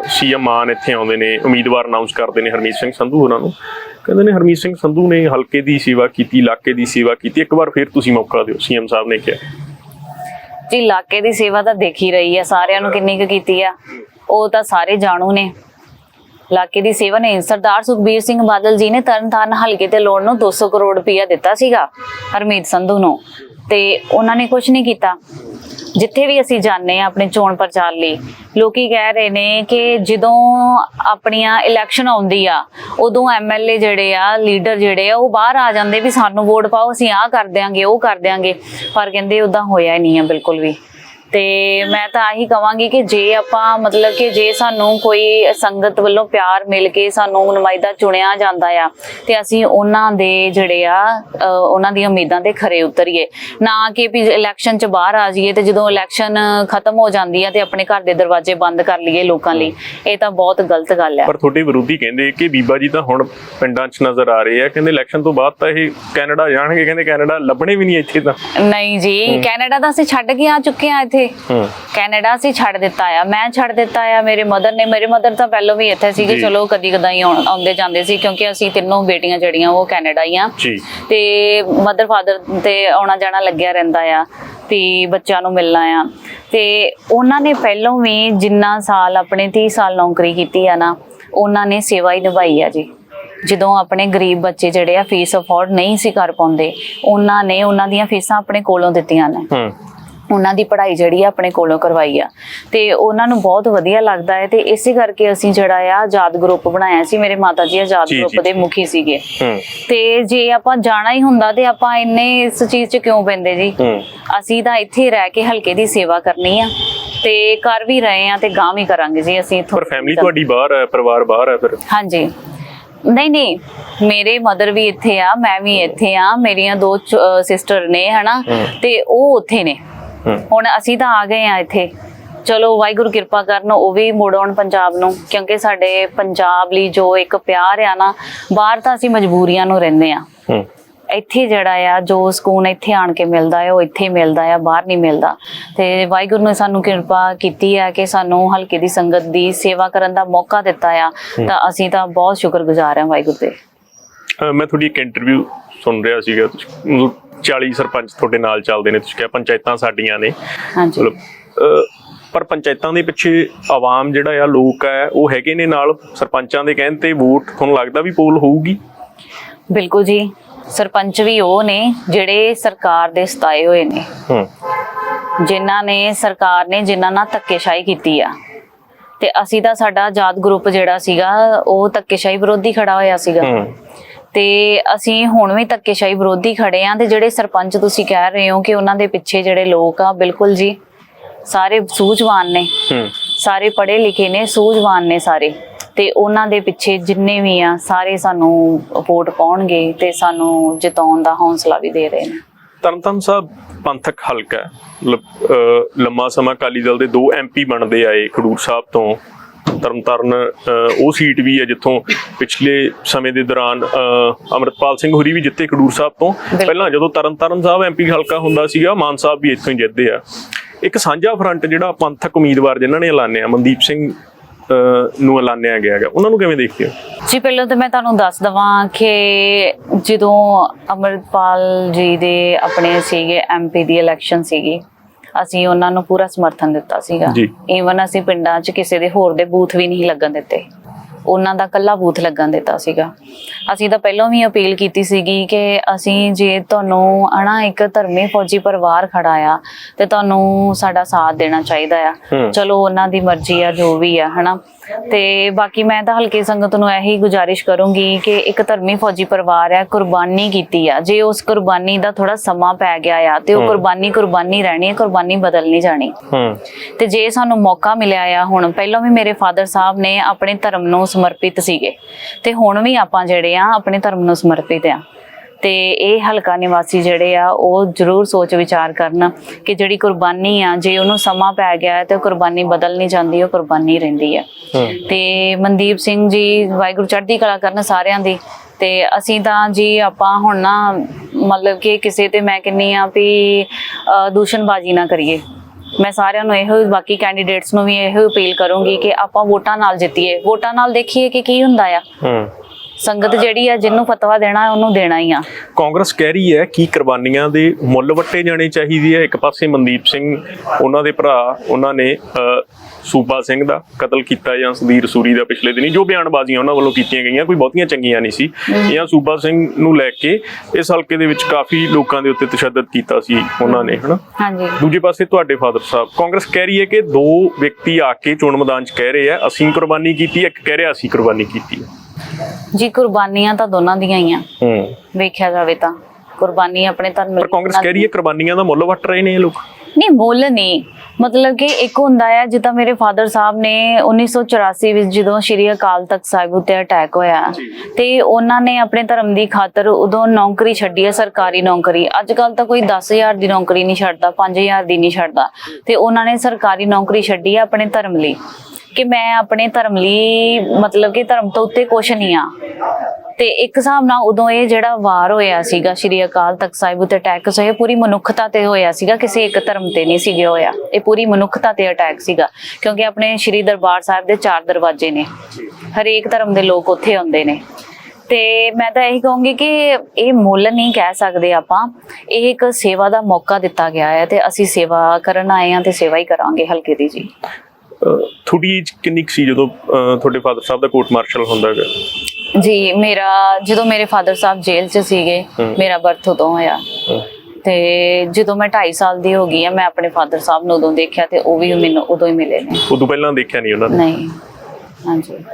ਸੀਐਮ ਮਾਨ ਇੱਥੇ ਆਉਂਦੇ ਨੇ ਉਮੀਦਵਾਰ ਅਨਾਉਂਸ ਕਰਦੇ ਨੇ ਹਰਮੀਤ ਸਿੰਘ ਸੰਧੂ ਉਹਨਾਂ ਨੂੰ। ਕਹਿੰਦੇ ਨੇ ਹਰਮੀਤ ਸਿੰਘ ਸੰਧੂ ਨੇ ਹਲਕੇ ਦੀ ਸੇਵਾ ਕੀਤੀ, ਇਲਾਕੇ ਦੀ ਸੇਵਾ ਕੀਤੀ। ਇੱਕ ਵਾਰ ਫਿਰ ਤੁਸੀਂ ਮੌਕਾ ਦਿਓ, ਸੀਐਮ ਸਾਹਿਬ ਨੇ ਕਿਹਾ। ਜੀ, ਇਲਾਕੇ ਦੀ ਸੇਵਾ ਤਾਂ ਦੇਖ ਹੀ ਰਹੀ ਆ, ਸਾਰਿਆਂ ਨੂੰ ਕਿੰਨੀ ਕੁ ਕੀਤੀ ਆ। ਉਹ ਤਾਂ ਸਾਰੇ ਜਾਣੂ ਨੇ। ਇਲਾਕੇ ਦੀ ਸੇਵਾ ਨੇ, ਸਰਦਾਰ ਸੁਖਬੀਰ ਸਿੰਘ ਬਾਦਲ ਜੀ ਨੇ ਤਰਨਤਾਰਨ ਹਲਕੇ ਤੇ ਲੋੜ ਨੂੰ 200 ਕਰੋੜ ਰੁਪਇਆ ਦਿੱਤਾ ਸੀਗਾ ਹਰਮੀਤ ਸੰਧੂ ਨੂੰ। ਤੇ ਉਹਨਾਂ ਨੇ ਕੁਝ ਨਹੀਂ ਕੀਤਾ। ਜਿੱਥੇ ਵੀ ਅਸੀਂ ਜਾਂਦੇ ਆ ਆਪਣੇ ਚੋਣ ਪ੍ਰਚਾਰ ਲਈ, ਲੋਕੀ ਕਹਿ ਰਹੇ ਨੇ ਕਿ ਜਦੋਂ ਆਪਣੀਆਂ ਇਲੈਕਸ਼ਨ ਆਉਂਦੀ ਆ, ਉਦੋਂ ਐਮਐਲਏ ਜਿਹੜੇ ਆ ਲੀਡਰ ਜਿਹੜੇ ਆ, ਉਹ ਬਾਹਰ ਆ ਜਾਂਦੇ ਵੀ ਸਾਨੂੰ ਵੋਟ ਪਾਓ, ਅਸੀਂ ਆਹ ਕਰ ਦਿਆਂਗੇ, ਉਹ ਕਰ ਦਿਆਂਗੇ। ਪਰ ਕਹਿੰਦੇ ਉਦਾਂ ਹੋਇਆ ਹੀ ਨਹੀਂ ਆ ਬਿਲਕੁਲ ਵੀ। ਤੇ ਮੈਂ ਤਾਂ ਆਹੀ ਕਵਾਂਗੀ ਕਿ ਜੇ ਆਪਾਂ ਮਤਲਬ ਕਿ ਜੇ ਸਾਨੂੰ ਕੋਈ ਸੰਗਤ ਵੱਲੋਂ ਪਿਆਰ ਮਿਲ ਕੇ ਸਾਨੂੰ ਨੁਮਾਇੰਦਾ ਚੁਣਿਆ ਜਾਂਦਾ ਆ ਤੇ ਅਸੀਂ ਉਹਨਾਂ ਦੇ ਜਿਹੜੇ ਆ ਉਹਨਾਂ ਦੀਆਂ ਉਮੀਦਾਂ ਤੇ ਖਰੇ ਉਤਰੀਏ। ਨਾ ਕਿ ਵੀ ਇਲੈਕਸ਼ਨ ਚ ਬਾਹਰ ਆ ਜਾਈਏ ਤੇ ਜਦੋਂ ਇਲੈਕਸ਼ਨ ਖਤਮ ਹੋ ਜਾਂਦੀ ਆ ਤੇ ਆਪਣੇ ਘਰ ਦੇ ਦਰਵਾਜ਼ੇ ਬੰਦ ਕਰ ਲਈਏ ਲੋਕਾਂ ਲਈ। ਇਹ ਤਾਂ ਬਹੁਤ ਗਲਤ ਗੱਲ ਆ। ਪਰ ਤੁਹਾਡੇ ਵਿਰੋਧੀ ਕਹਿੰਦੇ ਕਿ ਬੀਬਾ ਜੀ ਤਾਂ ਹੁਣ ਪਿੰਡਾਂ 'ਚ ਨਜ਼ਰ ਆ ਰਹੇ ਆ ਕਹਿੰਦੇ ਇਲੈਕਸ਼ਨ ਤੋਂ ਬਾਅਦ ਤਾਂ ਇਹ ਕੈਨੇਡਾ ਜਾਣਗੇ ਕਹਿੰਦੇ ਕੈਨੇਡਾ ਲੱਭਣੇ ਵੀ ਨਹੀਂ ਇੱਥੇ ਤਾਂ। ਨਹੀਂ ਜੀ ਕੈਨੇਡਾ ਤਾਂ ਅਸੀਂ ਛੱਡ ਕੇ ਆ ਚੁੱਕੇ ਆ ਇੱਥੇ। ਹੂੰ। ਕੈਨੇਡਾ ਅਸੀਂ ਛੱਡ ਦਿੱਤਾ ਆ। ਮੈਂ ਛੱਡ ਦਿੱਤਾ ਆ। ਮੇਰੇ ਮਦਰ ਨੇ ਮੇਰੇ ਮਦਰ ਤਾਂ ਪਹਿਲਾਂ ਵੀ ਇੱਥੇ ਸੀ ਜੀ। ਚਲੋ ਕਦੀ ਕਦਾਈ ਆਉਂਦੇ ਜਾਂਦੇ ਸੀ ਕਿਉਂਕਿ ਅਸੀਂ ਤਿੰਨੋਂ ਬੇਟੀਆਂ ਜਿਹੜੀਆਂ ਉਹ ਕੈਨੇਡਾ ਹੀ ਆ। ਜੀ। ਤੇ ਮਦਰ ਫਾਦਰ ਤੇ ਆਉਣਾ ਜਾਣਾ ਲੱਗਿਆ ਰਹਿੰਦਾ ਆ ਤੇ ਬੱਚਿਆਂ ਨੂੰ ਮਿਲਣਾ ਆ। ਤੇ ਉਹਨਾਂ ਨੇ ਪਹਿਲਾਂ ਵੀ ਜਿੰਨਾ ਸਾਲ ਆਪਣੇ 30 ਸਾਲ ਨੌਕਰੀ ਕੀਤੀ ਆ ਨਾ ਉਹਨਾਂ ਨੇ ਸੇਵਾ ਹੀ ਨਿਭਾਈ ਆ ਜੀ। ਜਦੋਂ ਆਪਣੇ ਗਰੀਬ ਬੱਚੇ ਜਿਹੜੇ ਆ ਫੀਸ ਅਫੋਰਡ ਨਹੀਂ ਸੀ ਕਰ ਪਾਉਂਦੇ ਉਹਨਾਂ ਨੇ ਉਹਨਾਂ ਦੀਆਂ ਫੀਸਾਂ ਆਪਣੇ ਕੋਲੋਂ ਦਿੱਤੀਆਂ ਨੇ। ਹੂੰ। ਉਹਨਾਂ ਦੀ ਪੜ੍ਹਾਈ ਜਿਹੜੀ ਆ ਆਪਣੇ ਕੋਲੋਂ ਕਰਵਾਈ ਆ। ਤੇ ਉਹਨਾਂ ਨੂੰ ਬਹੁਤ ਵਧੀਆ ਲੱਗਦਾ ਹੈ ਤੇ ਇਸੇ ਕਰਕੇ ਅਸੀਂ ਜਿਹੜਾ ਆ ਆਜ਼ਾਦ ਗਰੁੱਪ ਬਣਾਇਆ ਸੀ ਮੇਰੇ ਮਾਤਾ ਜੀ ਆਜ਼ਾਦ ਗਰੁੱਪ ਦੇ। ਮੁਖੀ ਸੀਗੇ। ਤੇ ਜੇ ਆਪਾਂ ਜਾਣਾ ਹੀ ਹੁੰਦਾ ਤੇ ਆਪਾਂ ਇੰਨੇ ਇਸ ਚੀਜ਼ 'ਚ ਕਿਉਂ ਪੈਂਦੇ ਜੀ? ਅਸੀਂ ਤਾਂ ਇੱਥੇ ਰਹਿ ਕੇ ਹਲਕੇ ਦੀ ਸੇਵਾ ਕਰਨੀ ਆ ਤੇ ਕਰ ਵੀ ਰਹੇ ਆ ਤੇ ਗਾਂ ਵੀ ਕਰਾਂਗੇ ਜੀ ਅਸੀਂ ਇੱਥੋਂ ਪਰ ਫੈਮਿਲੀ ਤੁਹਾਡੀ ਬਾਹਰ ਹੈ ਪਰਿਵਾਰ ਬਾਹਰ ਹੈ ਫਿਰ? ਹਾਂਜੀ। ਨਹੀਂ ਨਹੀਂ ਮੇਰੇ ਮਦਰ ਵੀ ਇੱਥੇ ਆ ਮੈਂ ਵੀ ਇੱਥੇ ਆ ਮੇਰੀਆਂ ਦੋ ਸਿਸਟਰ ਨੇ ਹਨਾ। ਤੇ ਉਹ ਉੱਥੇ ਨੇ। ਹੁਣ ਅਸੀਂ ਤਾਂ ਆ ਗਏ ਆ ਇੱਥੇ। ਚਲੋ ਵਾਹਿਗੁਰੂ ਕਿਰਪਾ ਕਰਨ ਉਹ ਵੀ ਮੁੜ ਆਉਣ ਪੰਜਾਬ ਨੂੰ ਕਿਉਂਕਿ ਸਾਡੇ ਪੰਜਾਬ ਲਈ ਜੋ ਇੱਕ ਪਿਆਰ ਆ ਨਾ ਬਾਹਰ ਤਾਂ ਅਸੀਂ ਮਜਬੂਰੀਆਂ ਨੂੰ ਰਹਿੰਦੇ ਆ। ਇੱਥੇ ਜਿਹੜਾ ਆ ਜੋ ਸਕੂਨ ਇੱਥੇ ਆਣ ਕੇ ਮਿਲਦਾ ਹੈ ਉਹ ਇੱਥੇ ਮਿਲਦਾ ਆ ਬਾਹਰ ਨਹੀਂ ਮਿਲਦਾ। ਤੇ ਵਾਹਿਗੁਰੂ ਨੇ ਸਾਨੂੰ ਕਿਰਪਾ ਕੀਤੀ ਹੈ ਕਿ ਸਾਨੂੰ ਹਲਕੇ ਦੀ ਸੰਗਤ ਦੀ ਸੇਵਾ ਕਰਨ ਦਾ ਮੌਕਾ ਦਿੱਤਾ ਆ। ਤਾਂ ਅਸੀਂ ਤਾਂ ਬਹੁਤ ਸ਼ੁਕਰਗੁਜ਼ਾਰ ਹਾਂ ਵਾਹਿਗੁਰੂ ਦੇ। ਮੈਂ ਤੁਹਾਡੀ ਇੱਕ ਇੰਟਰਵਿਊ ਸੁਣ ਰਿਹਾ ਸੀਗਾ ਤੁਸੀਂ 40 ਸਰਪੰਚ ਤੁਹਾਡੇ ਨਾਲ ਚੱਲਦੇ ਨੇ ਤੁਸੀਂ ਕਿਹਾ ਪੰਚਾਇਤਾਂ ਸਾਡੀਆਂ ਨੇ। ਹਾਂਜੀ। ਪਰ ਪੰਚਾਇਤਾਂ ਦੇ ਪਿੱਛੇ ਆਵਾਮ ਜਿਹੜਾ ਆ ਲੋਕ ਹੈ ਉਹ ਹੈਗੇ ਨੇ ਨਾਲ। ਸਰਪੰਚਾਂ ਦੇ ਕਹਿਣ ਤੇ ਵੋਟ ਤੁਹਾਨੂੰ ਲੱਗਦਾ ਵੀ ਪੋਲ ਹੋਊਗੀ? ਬਿਲਕੁਲ ਜੀ। ਸਰਪੰਚ ਵੀ ਉਹ ਨੇ ਜਿਹੜੇ ਸਰਕਾਰ ਦੇ ਸਤਾਏ ਹੋਏ ਨੇ। ਹੂੰ। ਜਿਨ੍ਹਾਂ ਨੇ ਸਰਕਾਰ ਨੇ ਜਿਨ੍ਹਾਂ ਨਾਲ ਧੱਕੇਸ਼ਾਹੀ ਕੀਤੀ ਆ। ਤੇ ਅਸੀਂ ਤਾਂ ਸਾਡਾ ਆਜ਼ਾਦ ਗਰੁੱਪ ਜਿਹੜਾ ਸੀਗਾ ਉਹ ਧੱਕੇਸ਼ਾਹੀ ਵਿਰੋਧੀ ਖੜਾ ਹੋਇਆ ਸੀਗਾ। ਹੂੰ। ਤੇ ਅਸੀਂ ਹੁਣ ਵੀ ਧੱਕੇਸ਼ਾਹੀ ਵਿਰੋਧੀ ਖੜੇ ਆਂ ਤੇ ਜਿਹੜੇ ਸਰਪੰਚ ਤੁਸੀਂ ਕਹਿ ਰਹੇ ਹੋ ਕਿ ਉਹਨਾਂ ਦੇ ਪਿੱਛੇ ਜਿਹੜੇ ਲੋਕ ਆ ਬਿਲਕੁਲ ਜੀ ਸਾਰੇ ਸੂਝਵਾਨ ਨੇ। ਸਾਰੇ ਪੜ੍ਹੇ ਲਿਖੇ ਨੇ ਸੂਝਵਾਨ ਨੇ ਸਾਰੇ। ਤੇ ਉਹਨਾਂ ਦੇ ਪਿੱਛੇ ਜਿੰਨੇ ਵੀ ਆ ਸਾਰੇ ਸਾਨੂੰ ਵੋਟ ਪਾਉਣਗੇ ਤੇ ਸਾਨੂੰ ਜਿਤਾਉਣ ਦਾ ਹੌਸਲਾ ਵੀ ਦੇ ਰਹੇ ਨੇ। ਤਰਨਤਾਰਨ ਸਾਹਿਬ ਪੰਥਕ ਹਲਕਾ ਲੰਮਾ ਸਮਾਂ ਅਕਾਲੀ ਦਲ ਦੇ ਦੋ ਐਮਪੀ ਬਣਦੇ ਆਏ ਖਡੂਰ ਸਾਹਿਬ ਤੋਂ। ਤਰਨਤਾਰਨ ਉਹ ਸੀਟ ਵੀ ਹੈ ਜਿੱਥੋਂ ਪਿਛਲੇ ਸਮੇਂ ਦੇ ਦੌਰਾਨ ਅੰਮ੍ਰਿਤਪਾਲ ਸਿੰਘ ਹੋਰੀ ਵੀ ਜਿੱਤੇ ਖਡੂਰ ਸਾਹਿਬ ਤੋਂ। ਪਹਿਲਾਂ ਜਦੋਂ ਤਰਨਤਾਰਨ ਸਾਹਿਬ ਐਮਪੀ ਹਲਕਾ ਹੁੰਦਾ ਸੀਗਾ ਮਾਨ ਸਾਹਿਬ ਵੀ ਇੱਥੋਂ ਹੀ ਜਿੱਤਦੇ ਆ। ਇੱਕ ਸਾਂਝਾ ਫਰੰਟ ਜਿਹੜਾ ਪੰਥਕ ਉਮੀਦਵਾਰ ਜਿਨ੍ਹਾਂ ਨੇ ਐਲਾਨਿਆ ਮਨਦੀਪ ਸਿੰਘ ਨੂੰ ਐਲਾਨਿਆ ਗਿਆ ਹੈਗਾ ਉਹਨਾਂ ਨੂੰ ਕਿਵੇਂ ਦੇਖਦੇ ਹੋ? ਜੀ ਪਹਿਲਾਂ ਤਾਂ ਮੈਂ ਤੁਹਾਨੂੰ ਦੱਸ ਦਵਾਂ ਕਿ ਜਦੋਂ ਅਮਰਪਾਲ ਜੀ ਦੇ ਆਪਣੇ ਸੀਗੇ ਐਮਪੀ ਦੀ ਇਲੈਕਸ਼ਨ ਸੀਗੀ ਅਸੀਂ ਉਹਨਾਂ ਨੂੰ ਪੂਰਾ ਸਮਰਥਨ ਦਿੱਤਾ ਸੀਗਾ। ਈਵਨ ਅਸੀਂ ਪਿੰਡਾਂ 'ਚ ਕਿਸੇ ਦੇ ਹੋਰ ਦੇ ਬੂਥ ਵੀ ਨਹੀਂ ਲੱਗਣ ਦਿੱਤੇ ਉਹਨਾਂ ਦਾ ਕੱਲਾ ਬੂਥ ਲੱਗਣ ਦਿੱਤਾ ਸੀਗਾ। ਅਸੀਂ ਤਾਂ ਪਹਿਲਾਂ ਵੀ ਅਪੀਲ ਕੀਤੀ ਸੀਗੀ ਕਿ ਅਸੀਂ ਜੇ ਤੁਹਾਨੂੰ ਹਨਾ ਇੱਕ ਧਰਮੀ ਫੌਜੀ ਪਰਿਵਾਰ ਖੜਾ ਆ ਤੇ ਤੁਹਾਨੂੰ ਸਾਡਾ ਸਾਥ ਦੇਣਾ ਚਾਹੀਦਾ ਆ। ਹੂੰ। ਚਲੋ ਉਹਨਾਂ ਦੀ ਮਰਜ਼ੀ ਆ ਜੋ ਵੀ ਆ ਹਨਾ। ਤੇ ਬਾਕੀ ਮੈਂ ਤਾਂ ਹਲਕੇ ਸੰਗਤ ਨੂੰ ਇਹੀ ਗੁਜ਼ਾਰਿਸ਼ ਕਰੂੰਗੀ ਕਿ ਇੱਕ ਧਰਮੀ ਫੌਜੀ ਪਰਿਵਾਰ ਆ ਕੁਰਬਾਨੀ ਕੀਤੀ ਆ। ਜੇ ਉਸ ਕੁਰਬਾਨੀ ਦਾ ਥੋੜਾ ਸਮਾਂ ਪੈ ਗਿਆ ਆ ਤੇ ਉਹ ਹੂੰ। ਕੁਰਬਾਨੀ ਕੁਰਬਾਨੀ ਰਹਿਣੀ ਹੈ ਕੁਰਬਾਨੀ ਬਦਲ ਨਹੀਂ ਜਾਣੀ। ਹੂੰ। ਤੇ ਜੇ ਸਾਨੂੰ ਮੌਕਾ ਮਿਲਿਆ ਆ ਹੁਣ ਪਹਿਲਾਂ ਵੀ ਮੇਰੇ ਫਾਦਰ ਸਾਹਿਬ ਨੇ ਆਪਣੇ ਧਰਮ ਨੂੰ ਸਮਰਪਿਤ ਸੀਗੇ। ਤੇ ਹੁਣ ਵੀ ਆਪਾਂ ਜਿਹੜੇ ਆ ਆਪਣੇ ਧਰਮ ਨੂੰ ਸਮਰਪਿਤ ਆ। ਤੇ ਇਹ ਹਲਕਾ ਨਿਵਾਸੀ ਜਿਹੜੇ ਆ ਉਹ ਜ਼ਰੂਰ ਸੋਚ ਵਿਚਾਰ ਕਰਨ ਕਿ ਜਿਹੜੀ ਕੁਰਬਾਨੀ ਆ ਜੇ ਉਹਨੂੰ ਸਮਾਂ ਪੈ ਗਿਆ ਤੇ ਕੁਰਬਾਨੀ ਬਦਲ ਨਹੀਂ ਜਾਂਦੀ ਉਹ ਕੁਰਬਾਨੀ ਰਹਿੰਦੀ ਆ। ਤੇ ਮਨਦੀਪ ਸਿੰਘ ਜੀ ਵਾਹਿਗੁਰੂ ਚੜ੍ਹਦੀ ਕਲਾ ਕਰਨ ਸਾਰਿਆਂ ਦੀ। ਤੇ ਅਸੀਂ ਤਾਂ ਜੀ ਆਪਾਂ ਹੁਣ ਨਾ ਮਤਲਬ ਕਿ ਕਿਸੇ ਤੇ ਮੈਂ ਕਹਿੰਨੀ ਆ ਵੀ ਦੂਸ਼ਣਬਾਜ਼ੀ ਨਾ ਕਰੀਏ। ਮੈਂ ਸਾਰਿਆਂ ਨੂੰ ਇਹੋ ਬਾਕੀ ਕੈਂਡੀਡੇਟਸ ਨੂੰ ਵੀ ਇਹੋ ਅਪੀਲ ਕਰੂੰਗੀ ਕਿ ਆਪਾਂ ਵੋਟਾਂ ਨਾਲ ਜਿੱਤੀਏ। ਵੋਟਾਂ ਨਾਲ ਦੇਖੀਏ ਕਿ ਕੀ ਹੁੰਦਾ ਆ। ਹੂੰ। ਸੰਗਤ ਜਿਹੜੀ ਆ ਜਿਹਨੂੰ ਫਤਵਾ ਦੇਣਾ ਉਹਨੂੰ ਦੇਣਾ ਹੀ ਆ। ਕਾਂਗਰਸ ਕਹਿ ਰਹੀ ਹੈ ਕਿ ਕੁਰਬਾਨੀਆਂ ਦੇ ਮੁੱਲ ਵੱਟੇ ਜਾਣੇ ਚਾਹੀਦੇ ਆ। ਇੱਕ ਪਾਸੇ ਮਨਦੀਪ ਸਿੰਘ ਉਹਨਾਂ ਦੇ ਭਰਾ ਉਹਨਾਂ ਨੇ ਸੂਬਾ ਸਿੰਘ ਦਾ ਕਤਲ ਕੀਤਾ ਜਾਂ ਸੁਧੀਰ ਸੂਰੀ ਦਾ ਪਿਛਲੇ ਦਿਨੀ ਜੋ ਬਿਆਨਬਾਜ਼ੀਆਂ ਉਹਨਾਂ ਵੱਲੋਂ ਕੀਤੀਆਂ ਗਈਆਂ ਕੋਈ ਬਹੁਤੀਆਂ ਚੰਗੀਆਂ ਨਹੀਂ ਸੀ। ਜਾਂ ਸੂਬਾ ਸਿੰਘ ਨੂੰ ਲੈ ਕੇ ਇਸ ਹਲਕੇ ਦੇ ਵਿੱਚ ਕਾਫੀ ਲੋਕਾਂ ਦੇ ਉੱਤੇ ਤਸ਼ੱਦਦ ਕੀਤਾ ਸੀ ਉਹਨਾਂ ਨੇ ਹਨਾ? ਹਾਂਜੀ। ਦੂਜੇ ਪਾਸੇ ਤੁਹਾਡੇ ਫਾਦਰ ਸਾਹਿਬ ਕਾਂਗਰਸ ਕਹਿ ਰਹੀ ਹੈ ਕਿ ਦੋ ਵਿਅਕਤੀ ਆ ਕੇ ਚੋਣ ਮੈਦਾਨ 'ਚ ਕਹਿ ਰਹੇ ਆ ਅਸੀਂ ਕੁਰਬਾਨੀ ਕੀਤੀ ਇੱਕ ਕਹਿ ਰਿਹਾ ਅਸੀਂ ਕੁਰਬਾਨੀ ਕੀਤੀ ਜੀ ਕੁਰਬਾਨੀਆਂ ਤਾਂ ਦੋਨਾਂ ਦੀਆਂ ਹੀ ਆ। ਹੂੰ। ਵੇਖਿਆ ਜਾਵੇ ਤਾਂ ਕੁਰਬਾਨੀ ਆਪਣੇ ਧਰਮ ਪਰ ਕਾਂਗਰਸ ਕਹਿ ਰਹੀ ਹੈ ਕੁਰਬਾਨੀਆਂ ਦਾ ਮੁੱਲ ਵੱਟ ਰਹੇ ਨੇ ਇਹ ਲੋਕ। ਨਹੀਂ ਮੁੱਲ ਨਹੀਂ। ਮਤਲਬ ਕਿ ਇੱਕ ਹੁੰਦਾ ਆ ਜਿੱਦਾਂ ਮੇਰੇ ਫਾਦਰ ਸਾਹਿਬ ਨੇ 1984 ਵਿੱਚ ਜਦੋਂ ਸ਼੍ਰੀ ਅਕਾਲ ਤਖਤ ਸਾਹਿਬ ਉੱਤੇ ਅਟੈਕ ਹੋਇਆ ਤੇ ਉਹਨਾਂ ਨੇ ਆਪਣੇ ਧਰਮ ਦੀ ਖਾਤਰ ਉਦੋਂ ਨੌਕਰੀ ਛੱਡੀ ਹੈ ਸਰਕਾਰੀ ਨੌਕਰੀ। ਅੱਜ ਕੱਲ ਤਾਂ ਕੋਈ 10000 ਦੀ ਨੌਕਰੀ ਨਹੀਂ ਛੱਡਦਾ 5000 ਦੀ ਨਹੀਂ ਛੱਡਦਾ। ਤੇ ਉਹਨਾਂ ਨੇ ਸਰਕਾਰੀ ਨੌਕਰੀ ਛੱਡੀ ਹੈ ਆਪਣੇ ਧਰਮ ਲਈ। ਕਿ ਮੈਂ ਆਪਣੇ ਧਰਮ ਲਈ ਮਤਲਬ ਕਿ ਧਰਮ ਤੋਂ ਉੱਤੇ ਕੁਛ ਨਹੀਂ ਆ। ਤੇ ਇੱਕ ਹਿਸਾਬ ਨਾਲ ਉਦੋਂ ਇਹ ਜਿਹੜਾ ਵਾਰ ਹੋਇਆ ਸੀਗਾ, ਸ਼੍ਰੀ ਅਕਾਲ ਤਖਤ ਸਾਹਿਬ ਉਤੇ ਅਟੈਕ ਹੋਇਆ ਪੂਰੀ ਮਨੁੱਖਤਾ ਤੇ ਹੋਇਆ ਸੀਗਾ, ਕਿਸੇ ਇੱਕ ਧਰਮ ਤੇ ਨਹੀਂ ਸੀਗਾ ਹੋਇਆ। ਇਹ ਪੂਰੀ ਮਨੁੱਖਤਾ ਤੇ ਅਟੈਕ ਸੀਗਾ, ਕਿਉਂਕਿ ਆਪਣੇ ਸ਼੍ਰੀ ਦਰਬਾਰ ਸਾਹਿਬ ਦੇ ਚਾਰ ਦਰਵਾਜ਼ੇ ਨੇ। ਹਰੇਕ ਧਰਮ ਦੇ ਲੋਕ ਉੱਥੇ ਆਉਂਦੇ ਨੇ। ਤੇ ਮੈਂ ਤਾਂ ਇਹੀ ਕਹੂੰਗੀ ਕਿ ਇਹ ਮੁੱਲ ਨਹੀਂ ਕਹਿ ਸਕਦੇ ਆਪਾਂ। ਇਹ ਇੱਕ ਸੇਵਾ ਦਾ ਮੌਕਾ ਦਿੱਤਾ ਗਿਆ ਹੈ ਤੇ ਅਸੀਂ ਸੇਵਾ ਕਰਨ ਆਏ ਹਾਂ ਤੇ ਸੇਵਾ ਹੀ ਕਰਾਂਗੇ, ਹਲਕੇ ਦੀ ਜੀ। ਅਹ, ਤੁਹਾਡੀ ਏਜ ਕਿੰਨੀ ਸੀ ਜਦੋਂ ਤੁਹਾਡੇ ਫਾਦਰ ਸਾਹਿਬ ਦਾ ਕੋਰਟ ਮਾਰਸ਼ਲ ਹੁੰਦਾ ਹੈਗਾ? ਜੀ ਮੇਰਾ ਜਦੋਂ ਮੇਰੇ ਫਾਦਰ ਸਾਹਿਬ ਜੇਲ੍ਹ 'ਚ ਸੀਗੇ। ਮੇਰਾ ਬਰਥ ਉਦੋਂ ਹੋਇਆ। ਤੇ ਜਦੋਂ ਮੈਂ 2.5 ਸਾਲ ਦੀ ਹੋ ਗਈ ਆ ਮੈਂ ਆਪਣੇ ਫਾਦਰ ਸਾਹਿਬ ਨੂੰ ਉਦੋਂ ਦੇਖਿਆ ਤੇ ਉਹ ਵੀ ਮੈਨੂੰ ਉਦੋਂ ਹੀ ਮਿਲੇ ਨੇ। ਉਦੋਂ ਪਹਿਲਾਂ ਦੇਖਿਆ ਨਹੀਂ ਉਹਨਾਂ ਨੇ? ਨਹੀਂ। ਹਾਂਜੀ।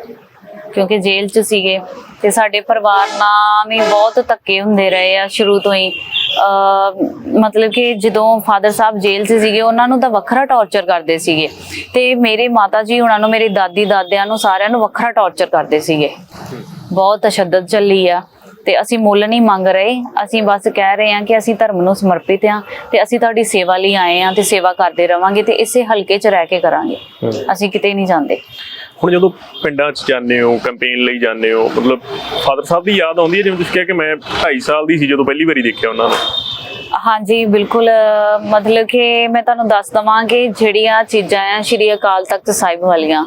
ਕਿਉਂਕਿ ਜੇਲ੍ਹ 'ਚ ਸੀਗੇ ਤੇ ਸਾਡੇ ਪਰਿਵਾਰ ਨਾਲ ਵੀ ਬਹੁਤ ਧੱਕੇ ਹੁੰਦੇ ਰਹੇ ਆ ਸ਼ੁਰੂ ਤੋਂ ਹੀ। ਅ ਮਤਲਬ ਕਿ ਜਦੋਂ ਫਾਦਰ ਸਾਹਿਬ ਜੇਲ੍ਹ 'ਚ ਸੀਗੇ ਉਹਨਾਂ ਨੂੰ ਤਾਂ ਵੱਖਰਾ ਟੌਰਚਰ ਕਰਦੇ ਸੀਗੇ। ਤੇ ਮੇਰੇ ਮਾਤਾ ਜੀ ਉਹਨਾਂ ਨੂੰ ਮੇਰੀ ਦਾਦੀ ਦਾਦਿਆਂ ਨੂੰ ਸਾਰਿਆਂ ਨੂੰ ਵੱਖਰਾ ਟੌਰਚਰ ਕਰਦੇ ਸੀਗੇ। ਬਹੁਤ ਤਸ਼ੱਦਦ ਚੱਲੀ ਆ ਤੇ ਅਸੀਂ ਮੁੱਲ ਨਹੀਂ ਮੰਗ ਰਹੇ। ਅਸੀਂ ਬਸ ਕਹਿ ਰਹੇ ਹਾਂ ਕਿ ਅਸੀਂ ਧਰਮ ਨੂੰ ਸਮਰਪਿਤ ਹਾਂ ਤੇ ਅਸੀਂ ਤੁਹਾਡੀ ਸੇਵਾ ਲਈ ਆਏ ਹਾਂ ਤੇ ਸੇਵਾ ਕਰਦੇ ਰਵਾਂਗੇ ਤੇ ਇਸੇ ਹਲਕੇ 'ਚ ਰਹਿ ਕੇ ਕਰਾਂਗੇ। ਅਸੀਂ ਕਿਤੇ ਨਹੀਂ ਜਾਂਦੇ। ਹੁਣ ਜਦੋਂ ਪਿੰਡਾਂ 'ਚ ਜਾਂਦੇ ਹੋ ਕੈਂਪੇਨ ਲਈ ਜਾਂਦੇ ਹੋ ਮਤਲਬ ਫਾਦਰ ਸਾਹਿਬ ਦੀ ਯਾਦ ਆਉਂਦੀ ਹੈ ਜਿਵੇਂ ਤੁਸੀਂ ਕਿਹਾ ਕਿ ਮੈਂ 2.5 ਸਾਲ ਦੀ ਸੀ ਜਦੋਂ ਪਹਿਲੀ ਵਾਰੀ ਦੇਖਿਆ ਉਹਨਾਂ ਨੂੰ? ਹਾਂਜੀ ਬਿਲਕੁਲ ਮਤਲਬ ਕਿ ਮੈਂ ਤੁਹਾਨੂੰ ਦੱਸ ਦਵਾਂ ਕਿ ਜਿਹੜੀਆਂ ਚੀਜ਼ਾਂ ਆ ਸ਼੍ਰੀ ਅਕਾਲ ਤਖਤ ਸਾਹਿਬ ਵਾਲੀਆਂ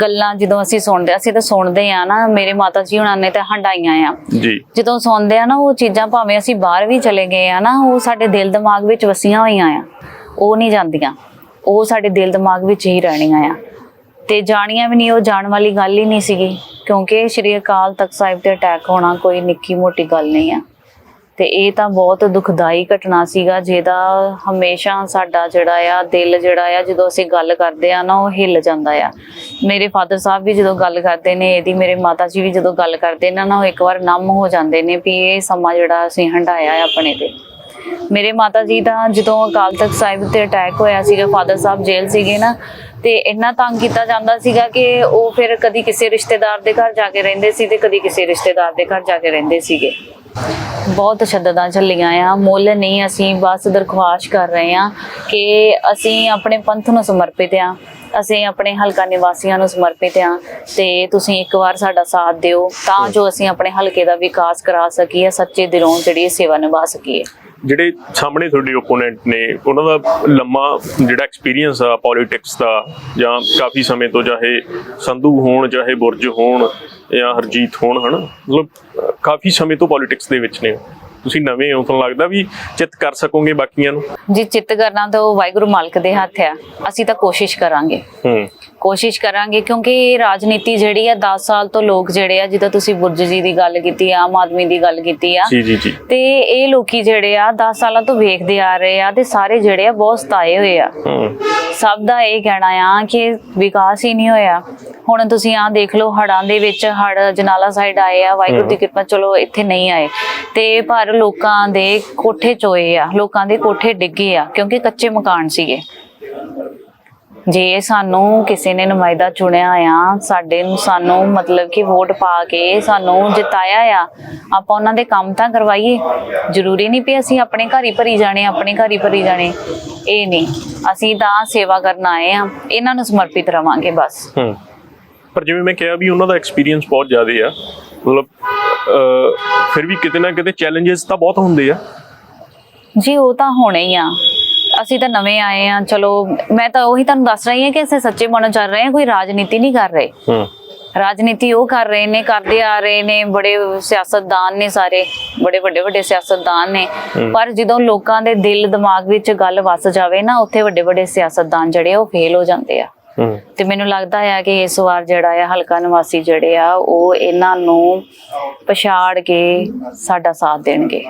ਗੱਲਾਂ ਜਦੋਂ ਅਸੀਂ ਸੁਣਦੇ ਅਸੀਂ ਤਾਂ ਸੁਣਦੇ ਆ ਨਾ ਮੇਰੇ ਮਾਤਾ ਜੀ ਹੁਣਾਂ ਨੇ ਤਾਂ ਹੰਡਾਈਆਂ ਆ। ਜੀ। ਜਦੋਂ ਸੁਣਦੇ ਆ ਨਾ ਉਹ ਚੀਜ਼ਾਂ ਭਾਵੇਂ ਅਸੀਂ ਬਾਹਰ ਵੀ ਚਲੇ ਗਏ ਆ ਨਾ ਉਹ ਸਾਡੇ ਦਿਲ ਦਿਮਾਗ ਵਿੱਚ ਵਸੀਆਂ ਹੋਈਆਂ ਆ। ਉਹ ਨਹੀਂ ਜਾਂਦੀਆਂ। ਉਹ ਸਾਡੇ ਦਿਲ ਦਿਮਾਗ ਵਿੱਚ ਹੀ ਰਹਿਣੀਆਂ ਆ। ਤੇ ਜਾਣੀਆਂ ਵੀ ਨਹੀਂ ਉਹ ਜਾਣ ਵਾਲੀ ਗੱਲ ਹੀ ਨਹੀਂ ਸੀਗੀ। ਕਿਉਂਕਿ ਸ਼੍ਰੀ ਅਕਾਲ ਤਖਤ ਸਾਹਿਬ ਤੇ ਅਟੈਕ ਹੋਣਾ ਕੋਈ ਨਿੱਕੀ ਮੋਟੀ ਗੱਲ ਨਹੀਂ ਆ। ਤੇ ਇਹ ਤਾਂ ਬਹੁਤ ਦੁਖਦਾਈ ਘਟਨਾ ਸੀਗਾ, ਜਿਹਦਾ ਹਮੇਸ਼ਾ ਸਾਡਾ ਜਿਹੜਾ ਆ, ਦਿਲ ਜਿਹੜਾ ਆ, ਜਦੋਂ ਅਸੀਂ ਗੱਲ ਕਰਦੇ ਆ ਨਾ, ਉਹ ਹਿੱਲ ਜਾਂਦਾ ਆ। ਮੇਰੇ ਫਾਦਰ ਸਾਹਿਬ ਵੀ ਜਦੋਂ ਗੱਲ ਕਰਦੇ ਨੇ, ਇਹਦੀ ਮੇਰੇ ਮਾਤਾ ਜੀ ਵੀ ਜਦੋਂ ਗੱਲ ਕਰਦੇ ਨੇ ਨਾ, ਉਹ ਇੱਕ ਵਾਰ ਨਮ ਹੋ ਜਾਂਦੇ ਨੇ ਵੀ ਇਹ ਸਮਾਂ ਜਿਹੜਾ ਅਸੀਂ ਹੰਡਾਇਆ ਆਪਣੇ ਤੇ। ਮੇਰੇ ਮਾਤਾ ਜੀ ਦਾ ਜਦੋਂ ਅਕਾਲ ਤਖਤ ਸਾਹਿਬ ਤੇ ਅਟੈਕ ਹੋਇਆ ਸੀਗਾ ਫਾਦਰ ਸਾਹਿਬ ਜੇਲ੍ਹ ਸੀਗੇ ਨਾ, ਤੇ ਇੰਨਾ ਤੰਗ ਕੀਤਾ ਜਾਂਦਾ ਸੀਗਾ ਕਿ ਉਹ ਫਿਰ ਕਦੀ ਕਿਸੇ ਰਿਸ਼ਤੇਦਾਰ ਦੇ ਘਰ ਜਾ ਕੇ ਰਹਿੰਦੇ ਸੀ ਤੇ ਕਦੀ ਕਿਸੇ ਰਿਸ਼ਤੇਦਾਰ ਦੇ ਘਰ ਜਾ ਕੇ ਰਹਿੰਦੇ ਸੀਗੇ। ਬਹੁਤ ਸ਼ੱਦਦਾਂ ਚੱਲੀਆਂ ਆ। ਮੁੱਲ ਨਹੀਂ ਅਸੀਂ ਬਸ ਦਰਖਵਾਸਤ ਕਰ ਰਹੇ ਆ ਕਿ ਅਸੀਂ ਆਪਣੇ ਪੰਥ ਨੂੰ ਸਮਰਪਿਤ ਆ ਅਸੀਂ ਆਪਣੇ ਹਲਕਾ ਨਿਵਾਸੀਆਂ ਨੂੰ ਸਮਰਪਿਤ ਆ ਤੇ ਤੁਸੀਂ ਇੱਕ ਵਾਰ ਸਾਡਾ ਸਾਥ ਦਿਓ ਤਾਂ ਜੋ ਅਸੀਂ ਆਪਣੇ ਹਲਕੇ ਦਾ ਵਿਕਾਸ ਕਰਾ ਸਕੀਏ, ਸੱਚੇ ਦਿਲੋਂ ਜਿਹੜੀ ਇਹ ਸੇਵਾ ਨਿਭਾ ਸਕੀਏ। ਜਿਹੜੇ ਸਾਹਮਣੇ ਤੁਹਾਡੇ ਓਪੋਨੈਂਟ ਨੇ, ਉਹਨਾਂ ਦਾ ਲੰਮਾ ਜਿਹੜਾ ਐਕਸਪੀਰੀਅੰਸ ਆ ਪੋਲਿਟਿਕਸ ਦਾ, ਜਾਂ ਕਾਫੀ ਸਮੇਂ ਤੋਂ ਚਾਹੇ ਸੰਧੂ ਹੋਣ, ਚਾਹੇ ਬੁਰਜ ਹੋਣ, ਜਾਂ ਹਰਜੀਤ ਹੋਣ, ਹਨਾ? ਮਤਲਬ ਕਾਫੀ ਸਮੇਂ ਤੋਂ ਪੋਲਿਟਿਕਸ ਦੇ ਵਿੱਚ ਨੇ। ਤੁਸੀਂ ਨਵੇਂ ਹੋ ਤੁਹਾਨੂੰ ਲੱਗਦਾ ਵੀ ਚਿੱਤ ਕਰ ਸਕੋਗੇ ਬਾਕੀਆਂ ਨੂੰ? ਜੀ ਚਿੱਤ ਕਰਨਾ ਤਾਂ ਉਹ ਵਾਹਿਗੁਰੂ ਮਾਲਕ ਦੇ ਹੱਥ ਆ। ਅਸੀਂ ਤਾਂ ਕੋਸ਼ਿਸ਼ ਕਰਾਂਗੇ। ਹੂੰ। ਕੋਸ਼ਿਸ਼ ਕਰਾਂਗੇ ਕਿਉਂਕਿ ਇਹ ਰਾਜਨੀਤੀ ਜਿਹੜੀ ਆ 10 ਸਾਲ ਤੋਂ ਲੋਕ ਜਿਹੜੇ ਆ ਜਿੱਦਾਂ ਤੁਸੀਂ ਬੁਰਜ ਜੀ ਦੀ ਗੱਲ ਕੀਤੀ ਆ ਆਮ ਆਦਮੀ ਦੀ ਗੱਲ ਕੀਤੀ ਆ ਜੀ ਜੀ ਜੀ। ਤੇ ਇਹ ਲੋਕੀ ਜਿਹੜੇ ਆ 10 ਸਾਲਾਂ ਤੋਂ ਵੇਖਦੇ ਆ ਰਹੇ ਆ ਤੇ ਸਾਰੇ ਜਿਹੜੇ ਆ ਬਹੁਤ ਸਤਾਏ ਹੋਏ ਆ। ਹੂੰ। ਸਭ ਦਾ ਇਹ ਕਹਿਣਾ ਆ ਕਿ ਵਿਕਾਸ ਹੀ ਨਹੀਂ ਹੋਇਆ। ਹੁਣ ਤੁਸੀਂ ਆ ਦੇਖ ਲਓ ਹੜਾਂ ਦੇ ਵਿੱਚ ਹੜ ਜਨਾਲਾ ਸਾਈਡ ਆਏ ਆ ਵਾਹਿਗੁਰੂ ਦੀ ਕਿਰਪਾ ਚਲੋ ਇੱਥੇ ਨਹੀਂ ਆਏ। ਤੇ ਪਰ ਲੋਕਾਂ ਦੇ ਕੋਠੇ ਚੋਏ ਆ ਲੋਕਾਂ ਦੇ ਕੋਠੇ ਡਿੱਗੇ ਆ ਕਿਉਂਕਿ ਕੱਚੇ ਮਕਾਨ ਸੀਗੇ। ਜੇ ਸਾਨੂੰ ਕਿਸੇ ਨੇ ਨੁਮਾਇੰਦਾ ਚੁਣਿਆ ਆ ਸਾਡੇ ਨੂੰ ਸਾਨੂੰ ਮਤਲਬ ਕਿ ਵੋਟ ਪਾ ਕੇ ਸਾਨੂੰ ਜਿਤਾਇਆ ਆ ਆਪਾਂ ਉਹਨਾਂ ਦੇ ਕੰਮ ਤਾਂ ਕਰਵਾਈਏ। ਜ਼ਰੂਰੀ ਨਹੀਂ ਵੀ ਅਸੀਂ ਆਪਣੇ ਘਰ ਹੀ ਭਰੀ ਜਾਣੇ ਆਪਣੇ ਘਰ ਹੀ ਭਰੀ ਜਾਣੇ। ਇਹ ਨਹੀਂ ਅਸੀਂ ਤਾਂ ਸੇਵਾ ਕਰਨ ਆਏ ਆ ਇਹਨਾਂ ਨੂੰ ਸਮਰਪਿਤ ਰਵਾਂਗੇ ਬਸ। ਹੂੰ। ਪਰ ਜਿਵੇਂ ਮੈਂ ਕਿਹਾ ਵੀ ਉਹਨਾਂ ਦਾ ਐਕਸਪੀਰੀਅੰਸ ਬਹੁਤ ਜ਼ਿਆਦਾ ਆ ਮਤਲਬ ਫਿਰ ਵੀ ਕਿਤੇ ਨਾ ਕਿਤੇ ਚੈਲੰਜਸ ਤਾਂ ਬਹੁਤ ਹੁੰਦੇ ਆ। ਜੀ ਉਹ ਤਾਂ ਹੋਣੇ ਹੀ ਆ। ਅਸੀਂ ਤਾਂ ਨਵੇਂ ਆਏ ਆ ਚਲੋ ਮੈਂ ਤਾਂ ਉਹੀ ਤੁਹਾਨੂੰ ਦੱਸ ਰਹੀ ਹਾਂ ਕਿ ਅਸੀਂ ਸੱਚੇ ਮਨੋਂ ਚੱਲ ਰਹੇ ਹਾਂ ਕੋਈ ਰਾਜਨੀਤੀ ਨਹੀਂ ਕਰ ਰਹੇ। ਹੂੰ। ਰਾਜਨੀਤੀ ਉਹ ਕਰ ਰਹੇ ਨੇ ਕਰਦੇ ਆ ਰਹੇ ਨੇ ਬੜੇ ਸਿਆਸਤਦਾਨ ਨੇ ਸਾਰੇ ਬੜੇ ਵੱਡੇ ਵੱਡੇ ਸਿਆਸਤਦਾਨ ਨੇ। ਪਰ ਜਦੋਂ ਲੋਕਾਂ ਦੇ ਦਿਲ ਦਿਮਾਗ ਵਿੱਚ ਗੱਲ ਵਸ ਜਾਵੇ ਨਾ ਉੱਥੇ ਵੱਡੇ ਵੱਡੇ ਸਿਆਸਤਦਾਨ ਜਿਹੜੇ ਉਹ ਫੇਲ ਹੋ ਜਾਂਦੇ ਆ। ਤੇ ਮੈਨੂੰ ਲੱਗਦਾ ਆ ਕਿ ਇਸ ਵਾਰ ਜਿਹੜਾ ਆ ਹਲਕਾ ਨਿਵਾਸੀ ਜਿਹੜੇ ਆ ਉਹ ਇਹਨਾਂ ਨੂੰ ਪਛਾੜ ਕੇ ਸਾਡਾ ਸਾਥ ਦੇਣਗੇ।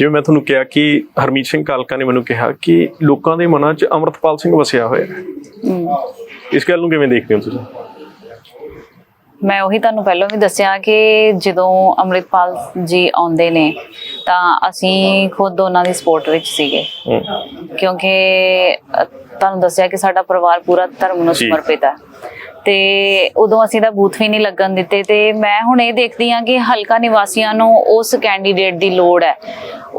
ਜਿਵੇਂ ਮੈਂ ਤੁਹਾਨੂੰ ਕਿਹਾ ਕਿ ਹਰਮੀਤ ਸਿੰਘ ਕਾਲਕਾ ਨੇ ਮੈਨੂੰ ਕਿਹਾ ਕਿ ਲੋਕਾਂ ਦੇ ਮਨਾਂ 'ਚ ਅਮਰਤਪਾਲ ਸਿੰਘ ਵਸਿਆ ਹੋਇਆ ਹੈ। ਇਸ ਗੱਲ ਨੂੰ ਕਿਵੇਂ ਦੇਖਦੇ ਹੋ ਤੁਸੀਂ? ਮੈਂ ਉਹੀ ਤੁਹਾਨੂੰ ਪਹਿਲਾਂ ਵੀ ਦੱਸਿਆ ਕਿ ਜਦੋਂ ਅੰਮ੍ਰਿਤਪਾਲ ਜੀ ਆਉਂਦੇ ਨੇ ਤਾਂ ਅਸੀਂ ਖੁਦ ਉਹਨਾਂ ਦੀ ਸਪੋਰਟ ਵਿੱਚ ਸੀਗੇ। ਕਿਉਂਕਿ ਤੁਹਾਨੂੰ ਦੱਸਿਆ ਕਿ ਸਾਡਾ ਪਰਿਵਾਰ ਪੂਰਾ ਧਰਮ ਨੂੰ। ਸਮਰਪਿਤ ਹੈ। ਤੇ ਉਦੋਂ ਅਸੀਂ ਤਾਂ ਬੂਥ ਵੀ ਨਹੀਂ ਲੱਗਣ ਦਿੱਤੇ ਤੇ ਮੈਂ ਹੁਣ ਇਹ ਦੇਖਦੀ ਹਾਂ ਕਿ ਹਲਕਾ ਨਿਵਾਸੀਆਂ ਨੂੰ ਉਸ ਕੈਂਡੀਡੇਟ ਦੀ ਲੋੜ ਹੈ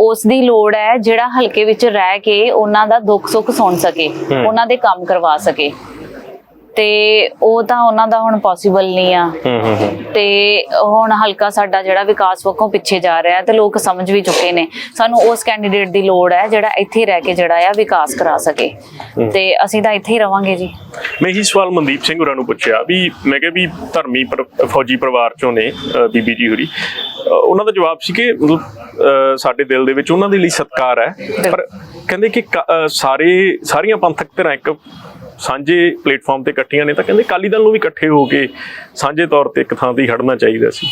ਉਸ ਦੀ ਲੋੜ ਹੈ ਜਿਹੜਾ ਹਲਕੇ ਵਿੱਚ ਰਹਿ ਕੇ ਉਹਨਾਂ ਦਾ ਦੁੱਖ ਸੁੱਖ ਸੁਣ ਸਕੇ। ਉਹਨਾਂ ਦੇ ਕੰਮ ਕਰਵਾ ਸਕੇ ਤੇ ਉਹ ਤਾਂ ਉਹਨਾਂ ਦਾ ਹੁਣ ਪੋਸੀਬਲ ਨਹੀਂ ਆ। ਹੂੰ ਹੂੰ ਹੂੰ। ਤੇ ਹੁਣ ਹਲਕਾ ਸਾਡਾ ਜਿਹੜਾ ਵਿਕਾਸ ਪੱਖੋਂ ਪਿੱਛੇ ਜਾ ਰਿਹਾ ਹੈ ਤੇ ਲੋਕ ਸਮਝ ਵੀ ਚੁੱਕੇ ਨੇ। ਸਾਨੂੰ ਉਸ ਕੈਂਡੀਡੇਟ ਦੀ ਲੋੜ ਹੈ ਜਿਹੜਾ ਇੱਥੇ ਰਹਿ ਕੇ ਜਿਹੜਾ ਆ ਵਿਕਾਸ ਕਰਾ ਸਕੇ। ਤੇ ਅਸੀਂ ਤਾਂ ਇੱਥੇ ਹੀ ਰਵਾਂਗੇ ਜੀ। ਮੈਂ ਇਹੀ ਸਵਾਲ ਮਨਦੀਪ ਸਿੰਘ ਹੋਰਾਂ ਨੂੰ ਪੁੱਛਿਆ ਵੀ ਮੈਂ ਕਿਹਾ ਵੀ ਧਰਮੀ ਫੌਜੀ ਪਰਿਵਾਰ ਚੋਂ ਨੇ ਬੀਬੀ ਜੀ ਹੋਰੀ। ਉਹਨਾਂ ਦਾ ਜਵਾਬ ਸੀ ਕਿ ਮਤਲਬ ਸਾਡੇ ਦਿਲ ਦੇ ਵਿੱਚ ਉਹਨਾਂ ਦੇ ਲਈ ਸਤਿਕਾਰ ਹੈ। ਪਰ ਕਹਿੰਦੇ ਕਿ ਸਾਰੇ ਸਾਰੀਆਂ ਪੰਥਕ ਧਿਰਾਂ ਇੱਕ ਸਾਂਝੇ ਪਲੇਟਫਾਰਮ ਤੇ ਇਕੱਠੀਆਂ ਨੇ ਤਾਂ ਕਹਿੰਦੇ ਅਕਾਲੀ ਦਲ ਨੂੰ ਵੀ ਇਕੱਠੇ ਹੋ ਕੇ ਸਾਂਝੇ ਤੌਰ ਤੇ ਇੱਕ ਥਾਂ ਤੇ ਖੜਨਾ ਚਾਹੀਦਾ ਸੀ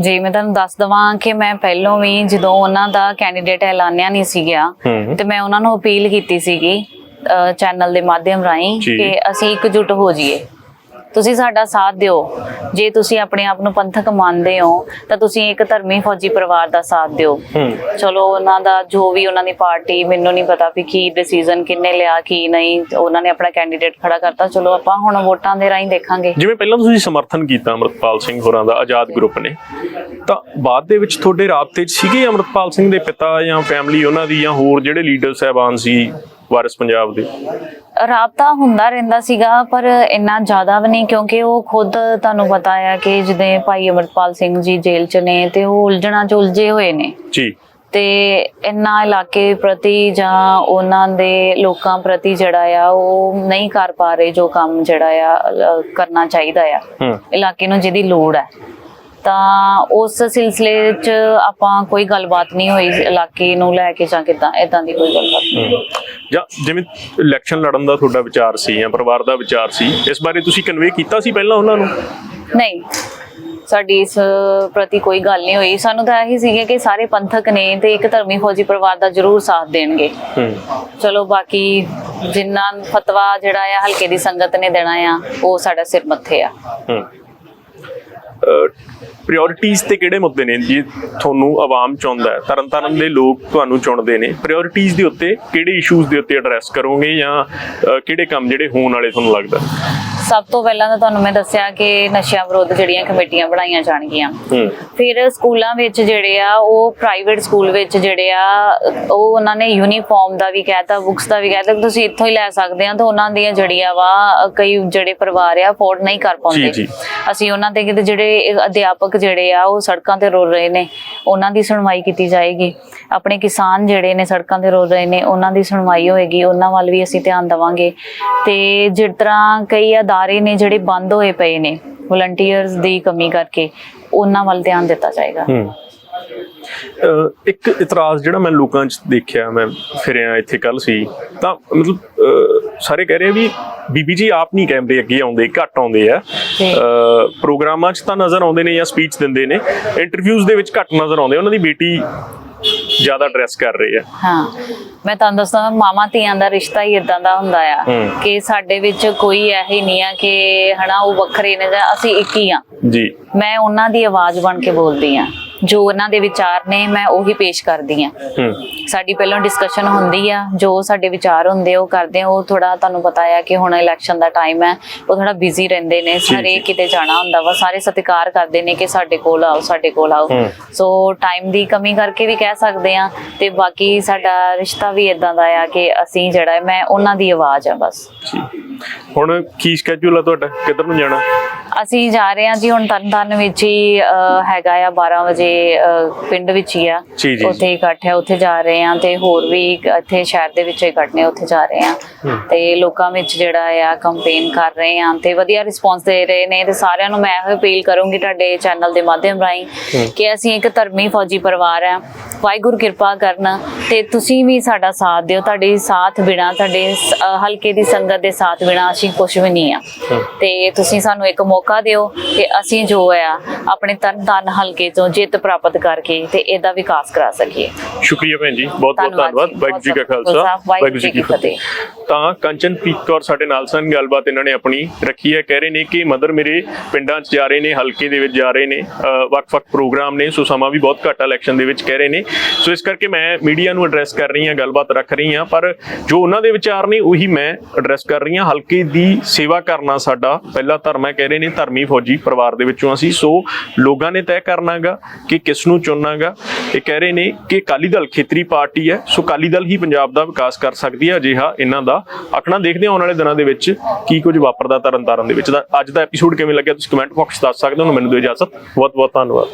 ਜੀ ਮੈਂ ਤੁਹਾਨੂੰ ਦੱਸ ਦਵਾਂ ਕਿ ਮੈਂ ਪਹਿਲੋਂ ਵੀ ਜਦੋਂ ਉਹਨਾਂ ਦਾ ਕੈਂਡੀਡੇਟ ਐਲਾਨਿਆ ਨਹੀਂ ਸੀ ਗਿਆ। ਤੇ ਮੈਂ ਉਹਨਾਂ ਨੂੰ ਅਪੀਲ ਕੀਤੀ ਸੀਗੀ ਚੈਨਲ ਦੇ ਮਾਧਿਅਮ ਰਾਹੀਂ। ਕਿ ਅਸੀਂ ਇਕਜੁੱਟ ਹੋ ਜਾਈਏ ਤੁਸੀਂ ਸਾਡਾ ਸਾਥ ਦਿਓ। ਜੇ ਤੁਸੀਂ ਆਪਣੇ ਆਪ ਨੂੰ ਪੰਥਕ ਮੰਨਦੇ ਹੋ ਤਾਂ ਤੁਸੀਂ ਇੱਕ ਧਰਮੀ ਫੌਜੀ ਪਰਿਵਾਰ ਦਾ ਸਾਥ ਦਿਓ। ਚਲੋ ਉਹਨਾਂ ਦਾ ਜੋ ਵੀ ਉਹਨਾਂ ਦੀ ਪਾਰਟੀ ਮੈਨੂੰ ਨਹੀਂ ਪਤਾ ਵੀ ਕੀ ਡਿਸੀਜਨ ਕਿੰਨੇ ਲਿਆ ਕੀ ਨਹੀਂ ਉਹਨਾਂ ਨੇ ਆਪਣਾ ਕੈਂਡੀਡੇਟ ਖੜਾ ਕਰਤਾ। ਚਲੋ ਆਪਾਂ ਹੁਣ ਵੋਟਾਂ ਦੇ ਰਾਹੀਂ ਦੇਖਾਂਗੇ। ਜਿਵੇਂ ਪਹਿਲਾਂ ਤੁਸੀਂ ਸਮਰਥਨ ਕੀਤਾ ਅਮਰਤਪਾਲ ਸਿੰਘ ਹੋਰਾਂ ਦਾ ਆਜ਼ਾਦ ਗਰੁੱਪ ਨੇ ਤਾਂ ਬਾਅਦ ਦੇ ਵਿੱਚ ਤੁਹਾਡੇ ਰਾਬਤੇ 'ਚ ਸੀਗੇ ਅਮਰਤਪਾਲ ਸਿੰਘ ਦੇ ਪਿਤਾ ਜਾਂ ਫੈਮਿਲੀ ਉਹਨਾਂ ਦੀ ਜਾਂ ਹੋਰ ਜਿਹੜੇ ਲੀਡਰ ਸਹਿਬਾਨ ਸੀ? ਵਾਰਿਸ ਪੰਜਾਬ ਦੇ? ਰਾਬਤਾ ਹੁੰਦਾ ਰਹਿੰਦਾ ਸੀਗਾ ਪਰ ਇੰਨਾ ਜ਼ਿਆਦਾ ਵੀ ਨਹੀਂ ਕਿਉਂਕਿ ਉਹ ਖੁਦ ਤੁਹਾਨੂੰ ਪਤਾ ਆ ਕਿ ਜਿਵੇਂ ਭਾਈ ਅਮਰਪਾਲ ਸਿੰਘ ਜੀ ਜੇਲ੍ਹ 'ਚ ਨੇ ਤੇ ਉਹ ਉਲਝਣਾ 'ਚ ਉਲਝੇ ਹੋਏ ਨੇ। ਜੀ। ਤੇ ਇੰਨਾ ਇਲਾਕੇ ਪ੍ਰਤੀ ਜਾਂ ਉਹਨਾਂ ਦੇ ਲੋਕਾਂ ਪ੍ਰਤੀ ਜਿਹੜਾ ਆ ਉਹ ਨਹੀਂ ਕਰ ਪਾ ਰਹੇ ਜੋ ਕੰਮ ਜਿਹੜਾ ਆ ਕਰਨਾ ਚਾਹੀਦਾ ਆ। ਇਲਾਕੇ ਨੂੰ ਜਿਹਦੀ ਲੋੜ ਹੈ ਤਾਂ ਉਸ ਸਿਲਸਿਲੇ 'ਚ ਆਪਾਂ ਕੋਈ ਗੱਲਬਾਤ ਨਹੀਂ ਹੋਈ ਇਲਾਕੇ ਨੂੰ ਲੈ ਕੇ ਜਾਂ ਕਿਦਾਂ ਇਦਾਂ ਦੀ ਕੋਈ ਗੱਲਬਾਤ ਨਹੀਂ। ਜਾਂ ਜਿਵੇਂ ਇਲੈਕਸ਼ਨ ਲੜਨ ਦਾ ਤੁਹਾਡਾ ਵਿਚਾਰ ਸੀ ਜਾਂ ਪਰਿਵਾਰ ਦਾ ਵਿਚਾਰ ਸੀ ਇਸ ਬਾਰੇ ਤੁਸੀਂ ਕਨਵੇ ਕੀਤਾ ਸੀ ਪਹਿਲਾਂ ਉਹਨਾਂ ਨੂੰ? ਨਹੀਂ। ਸਾਡੀ ਇਸ ਪ੍ਰਤੀ ਕੋਈ ਗੱਲ ਨਹੀਂ ਹੋਈ। ਸਾਨੂੰ ਤਾਂ ਇਹੀ ਸੀਗੇ ਕਿ ਸਾਰੇ ਪੰਥਕ ਨੇ ਤੇ ਇੱਕ ਧਰਮੀ ਫੌਜੀ ਪਰਿਵਾਰ ਦਾ ਜ਼ਰੂਰ ਸਾਥ ਦੇਣਗੇ। ਹੂੰ। ਚਲੋ ਬਾਕੀ ਜਿੰਨਾ ਫਤਵਾ ਜਿਹੜਾ ਆ ਹਲਕੇ ਦੀ ਸੰਗਤ ਨੇ ਦੇਣਾ ਆ ਉਹ ਸਾਡਾ ਸਿਰ ਮੱਥੇ ਆ। ਹੂੰ। ਪ੍ਰਾਇੋਰਟੀਜ਼ ਤੇ ਕਿਹੜੇ ਮੁੱਦੇ ਨੇ ਜੇ ਤੁਹਾਨੂੰ ਆਵਾਮ ਚਾਹੁੰਦਾ ਹੈ? ਤਰਨਤਾਰਨ ਦੇ ਲੋਕ ਤੁਹਾਨੂੰ ਚੁਣਦੇ ਨੇ। ਪ੍ਰਾਇੋਰਟੀਜ਼ ਦੇ ਉੱਤੇ ਕਿਹੜੇ ਇਸ਼ੂਜ਼ ਦੇ ਉੱਤੇ ਐਡਰੈਸ ਕਰੋਗੇ ਜਾਂ ਕਿਹੜੇ ਕੰਮ ਜਿਹੜੇ ਹੋਣ ਵਾਲੇ ਤੁਹਾਨੂੰ ਲੱਗਦਾ? ਸਭ ਤੋਂ ਪਹਿਲਾਂ ਤਾਂ ਤੁਹਾਨੂੰ ਮੈਂ ਦੱਸਿਆ ਕਿ ਨਸ਼ਿਆਂ ਵਿਰੁੱਧ ਜਿਹੜੀਆਂ ਕਮੇਟੀਆਂ ਬਣਾਈਆਂ ਜਾਣਗੀਆਂ। ਫਿਰ ਸਕੂਲਾਂ ਵਿੱਚ ਜਿਹੜੇ ਆ ਉਹ ਪ੍ਰਾਈਵੇਟ ਸਕੂਲ ਵਿੱਚ ਜਿਹੜੇ ਆ ਉਹ ਉਹਨਾਂ ਨੇ ਯੂਨੀਫਾਰਮ ਦਾ ਵੀ ਕਹਿਤਾ ਬੁక్స్ ਦਾ ਵੀ ਕਹਿਤਾ ਤੁਸੀਂ ਇੱਥੋਂ ਹੀ ਲੈ ਸਕਦੇ ਆ ਤਾਂ ਉਹਨਾਂ ਦੀਆਂ ਜੜੀਆਂ ਵਾ ਕਈ ਜਿਹੜੇ ਪਰਿਵਾਰ ਆ ਅਫੋਰਡ ਨਹੀਂ ਕਰ ਪਾਉਂਦੇ। ਅਸੀਂ ਉਹਨਾਂ ਦੇ ਕਿਤੇ ਜਿਹੜੇ ਅਧਿਆਪਕ ਜਿਹੜੇ ਆ ਉਹ ਸੜਕਾਂ ਤੇ ਰੋ ਰਹੇ ਨੇ ਉਹਨਾਂ ਦੀ ਸੁਣਵਾਈ ਕੀਤੀ ਜਾਏਗੀ। ਆਪਣੇ ਕਿਸਾਨ ਜਿਹੜੇ ਨੇ ਸੜਕਾਂ ਤੇ ਰੋ ਰਹੇ ਨੇ ਉਹਨਾਂ ਦੀ ਸੁਣਵਾਈ ਹੋਏਗੀ ਉਹਨਾਂ ਵੱਲ ਵੀ ਅਸੀਂ ਧਿਆਨ ਦੇਵਾਂਗੇ। ਤੇ ਜਿਸ ਤਰ੍ਹਾਂ ਕਈ ਅਦਾਰੇ ਨੇ ਜਿਹੜੇ ਬੰਦ ਹੋਏ ਪਏ ਨੇ ਵਲੰਟੀਅਰਸ ਦੀ ਕਮੀ ਕਰਕੇ ਉਹਨਾਂ ਵੱਲ ਧਿਆਨ ਦਿੱਤਾ ਜਾਏਗਾ। ਇੱਕ ਇਤਰਾਜ਼ ਜਿਹੜਾ ਮੈਂ ਲੋਕਾਂ 'ਚ ਦੇਖਿਆ ਮੈਂ ਫਿਰਿਆ ਇੱਥੇ ਕੱਲ ਸੀ ਤਾਂ ਮਤਲਬ ਸਾਰੇ ਕਹਿ ਰਹੇ ਵੀ ਬੀਬੀ ਜੀ ਆਪ ਨਹੀਂ ਕੈਮਰੇ ਅੱਗੇ ਆਉਂਦੇ ਘੱਟ ਆਉਂਦੇ ਆ। ਪ੍ਰੋਗਰਾਮਾਂ 'ਚ ਤਾਂ ਨਜ਼ਰ ਆਉਂਦੇ ਨੇ ਜਾਂ ਸਪੀਚ ਦਿੰਦੇ ਨੇ ਇੰਟਰਵਿਊਜ਼ ਦੇ ਵਿੱਚ ਘੱਟ ਨਜ਼ਰ ਆਉਂਦੇ ਉਹਨਾਂ ਦੀ ਬੇਟੀ ਜ਼ਿਆਦਾ ਡਰੈਸ ਕਰ ਰਹੀ ਆ ਹਾਂ। ਮੈਂ ਤੁਹਾਨੂੰ ਦੱਸਦਾ ਮਾਮਾ ਧੀਆਂ ਦਾ ਰਿਸ਼ਤਾ ਹੀ ਇਦਾਂ ਦਾ ਹੁੰਦਾ ਆ। ਕਿ ਸਾਡੇ ਵਿੱਚ ਕੋਈ ਇਹ ਨਹੀਂ ਆ ਕਿ ਹਨਾ ਉਹ ਵੱਖਰੇ ਨੇ ਜਾਂ ਅਸੀਂ ਇੱਕ ਹੀ ਆ। ਜੀ। ਮੈਂ ਉਹਨਾਂ ਦੀ ਆਵਾਜ਼ ਬਣ ਕੇ ਬੋਲਦੀ ਆ। ਜੋ ਉਹਨਾਂ ਦੇ ਵਿਚਾਰ ਨੇ ਮੈਂ ਉਹੀ ਪੇਸ਼ ਕਰਦੀ ਆ ਸਾਡੀ ਪਹਿਲਾਂ ਡਿਸਕਸ਼ਨ ਹੁੰਦੀ ਆ ਜੋ ਸਾਡੇ ਵਿਚਾਰ ਹੁੰਦੇ ਉਹ ਕਰਦੇ ਆ ਉਹ ਥੋੜਾ ਤੁਹਾਨੂੰ ਪਤਾ ਆ ਕਿ ਹੁਣ ਇਲੈਕਸ਼ਨ ਦਾ ਟਾਈਮ ਹੈ ਉਹ ਥੋੜਾ ਬਿਜ਼ੀ ਰਹਿੰਦੇ ਨੇ ਸਾਰੇ। ਕਿਤੇ ਜਾਣਾ ਹੁੰਦਾ ਵਾ ਸਾਰੇ ਸਤਿਕਾਰ ਕਰਦੇ ਨੇ ਕਿ ਸਾਡੇ ਕੋਲ ਆਓ ਸਾਡੇ ਕੋਲ ਆਓ। ਸੋ ਟਾਈਮ ਦੀ ਕਮੀ ਕਰਕੇ ਵੀ ਕਹਿ ਸਕਦੇ ਆ ਤੇ ਬਾਕੀ ਸਾਡਾ ਰਿਸ਼ਤਾ ਵੀ ਇਦਾਂ ਦਾ ਆ ਕਿ ਅਸੀਂ ਜਿਹੜਾ ਮੈਂ ਉਹਨਾਂ ਦੀ ਆਵਾਜ਼ ਆ ਬਸ। ਹੁਣ ਕੀ ਸਕੇਜੂਲ ਆ ਤੁਹਾਡਾ? ਕਿੱਧਰ ਨੂੰ ਜਾਣਾ? ਅਸੀਂ ਜਾ ਰਹੇ ਹਾਂ ਜੀ ਹੁਣ ਤਰਨਤਾਰਨ ਵਿੱਚ ਹੀ ਅਹ, ਹੈਗਾ ਆ 12 ਵਜੇ ਅਹ, ਪਿੰਡ ਵਿੱਚ ਹੀ ਆ। ਜੀ, ਜੀ, ਉੱਥੇ ਇਕੱਠ ਹੈ ਉੱਥੇ ਜਾ ਰਹੇ ਹਾਂ ਤੇ ਹੋਰ ਵੀ ਇੱਥੇ ਸ਼ਹਿਰ ਦੇ ਵਿੱਚ ਇਕੱਠ ਨੇ ਉੱਥੇ ਜਾ ਰਹੇ ਹਾਂ। ਤੇ ਲੋਕਾਂ ਵਿੱਚ ਜਿਹੜਾ ਆ ਕੰਪੇਨ ਕਰ ਰਹੇ ਹਾਂ ਤੇ ਵਧੀਆ ਰਿਸਪੌਂਸ ਦੇ ਰਹੇ ਨੇ ਤੇ ਸਾਰਿਆਂ ਨੂੰ ਮੈਂ ਇਹੋ ਅਪੀਲ ਕਰੂੰਗੀ ਤੁਹਾਡੇ ਚੈਨਲ ਦੇ ਮਾਧਿਅਮ ਰਾਹੀਂ ਕਿ ਅਸੀਂ ਇੱਕ ਧਰਮੀ ਫੌਜੀ ਪਰਿਵਾਰ ਆ। ਵਾਹਿਗੁਰੂ ਕਿਰਪਾ ਕਰਨ ਤੇ ਤੁਸੀਂ ਵੀ ਸਾਡਾ ਸਾਥ ਦਿਓ ਤੁਹਾਡੇ ਸਾਥ ਬਿਨਾ ਤੁਹਾਡੇ ਸ- ਅਹ, ਹਲਕੇ ਦੀ ਸੰਗਤ ਦੇ ਸਾਥ ਬਿਨਾ ਅਸੀਂ ਕੁਝ ਵੀ ਨਹੀਂ ਆ। ਤੇ ਤੁਸੀਂ ਸਾਨੂੰ ਇੱਕ ਮੌਕਾ ਦਿਓ ਕਿ ਅਸੀਂ ਜੋ ਆ ਆਪਣੇ ਤਰਨਤਾਰਨ ਹਲਕੇ ਤੋਂ ਜਿੱਤ ਪ੍ਰਾਪਤ ਕਰਕੇ ਤੇ ਇਹਦਾ ਵਿਕਾਸ ਕਰਾ ਸਕੀਏ। ਸ਼ੁਕਰੀਆ ਭੈਣ ਜੀ ਬਹੁਤ ਬਹੁਤ ਧੰਨਵਾਦ। ਵਾਹਿਗੁਰੂ ਜੀ ਕਾ ਖਾਲਸਾ ਵਾਹਿਗੁਰੂ ਜੀ ਕੀ ਫਤਿਹ। ਤਾਂ ਕੰਚਨਪ੍ਰੀਤ ਕੌਰ ਸਾਡੇ ਨਾਲ ਸਨ ਗੱਲਬਾਤ ਇਹਨਾਂ ਨੇ ਆਪਣੀ ਰੱਖੀ ਹੈ। ਕਹਿ ਰਹੇ ਨੇ ਕਿ ਮਦਰ ਮੇਰੇ ਪਿੰਡਾਂ 'ਚ ਜਾ ਰਹੇ ਨੇ ਹਲਕੇ ਦੇ ਵਿੱਚ ਜਾ ਰਹੇ ਨੇ। ਵੱਖ-ਵੱਖ ਪ੍ਰੋਗਰਾਮ ਨੇ ਸੋ ਸਮਾਂ ਵੀ ਬਹੁਤ ਘੱਟ ਇਲੈਕਸ਼ਨ ਦੇ ਵਿੱਚ ਕਹਿ ਰਹੇ ਨੇ। ਸੋ ਇਸ ਕਰਕੇ ਮੈਂ ਮੀਡੀਆ ਨੂੰ ਐਡਰੈਸ ਕਰ ਰਹੀ ਹਾਂ ਗੱਲਬਾਤ ਰੱਖ ਰਹੀ ਹਾਂ ਪਰ ਜੋ ਉਹਨਾਂ ਦੇ ਵਿਚਾਰ ਨੇ ਉਹੀ ਮੈਂ ਐਡਰੈਸ ਕਰ ਰਹੀ ਹਾਂ। ਹਲਕੇ ਦੀ ਸੇਵਾ ਕਰਨਾ ਸਾਡਾ ਪਹਿਲਾ ਧਰਮ ਹੈ, ਕਹਿ ਰਹੇ ਨੇ ਧਰਮੀ ਫੌਜੀ ਪਰਿਵਾਰ ਦੇ ਵਿੱਚੋਂ ਅਸੀਂ। ਸੋ ਲੋਕਾਂ ਨੇ ਤੈਅ ਕਰਨਾਗਾ ਕਿ ਕਿਸ ਨੂੰ ਚੁਣਨਾਗਾ। ਇਹ ਕਹਿ ਰਹੇ ਨੇ ਕਿ ਅਕਾਲੀ ਦਲ ਖੇਤਰੀ ਪਾਰਟੀ ਹੈ, ਸੋ ਅਕਾਲੀ ਦਲ ਹੀ ਪੰਜਾਬ ਦਾ ਵਿਕਾਸ ਕਰ ਸਕਦੀ ਹੈ। ਅਜਿਹਾ ਇਹਨਾਂ ਦਾ ਆਖਣਾ ਦੇਖਦੇ ਹਾਂ ਆਉਣ ਵਾਲੇ ਦਿਨਾਂ ਦੇ ਵਿੱਚ ਕੀ ਕੁਝ ਵਾਪਰਦਾ ਤਰਨ ਤਾਰਨ ਦੇ ਵਿੱਚ। ਤਾਂ ਅੱਜ ਦਾ ਐਪੀਸੋਡ ਕਿਵੇਂ ਲੱਗਿਆ, ਤੁਸੀਂ ਕਮੈਂਟ ਬਾਕਸ ਦੱਸ ਸਕਦੇ ਹੋ, ਮੈਨੂੰ ਦਿਓ ਇਜਾਜ਼ਤ। ਬਹੁਤ ਬਹੁਤ ਧੰਨਵਾਦ।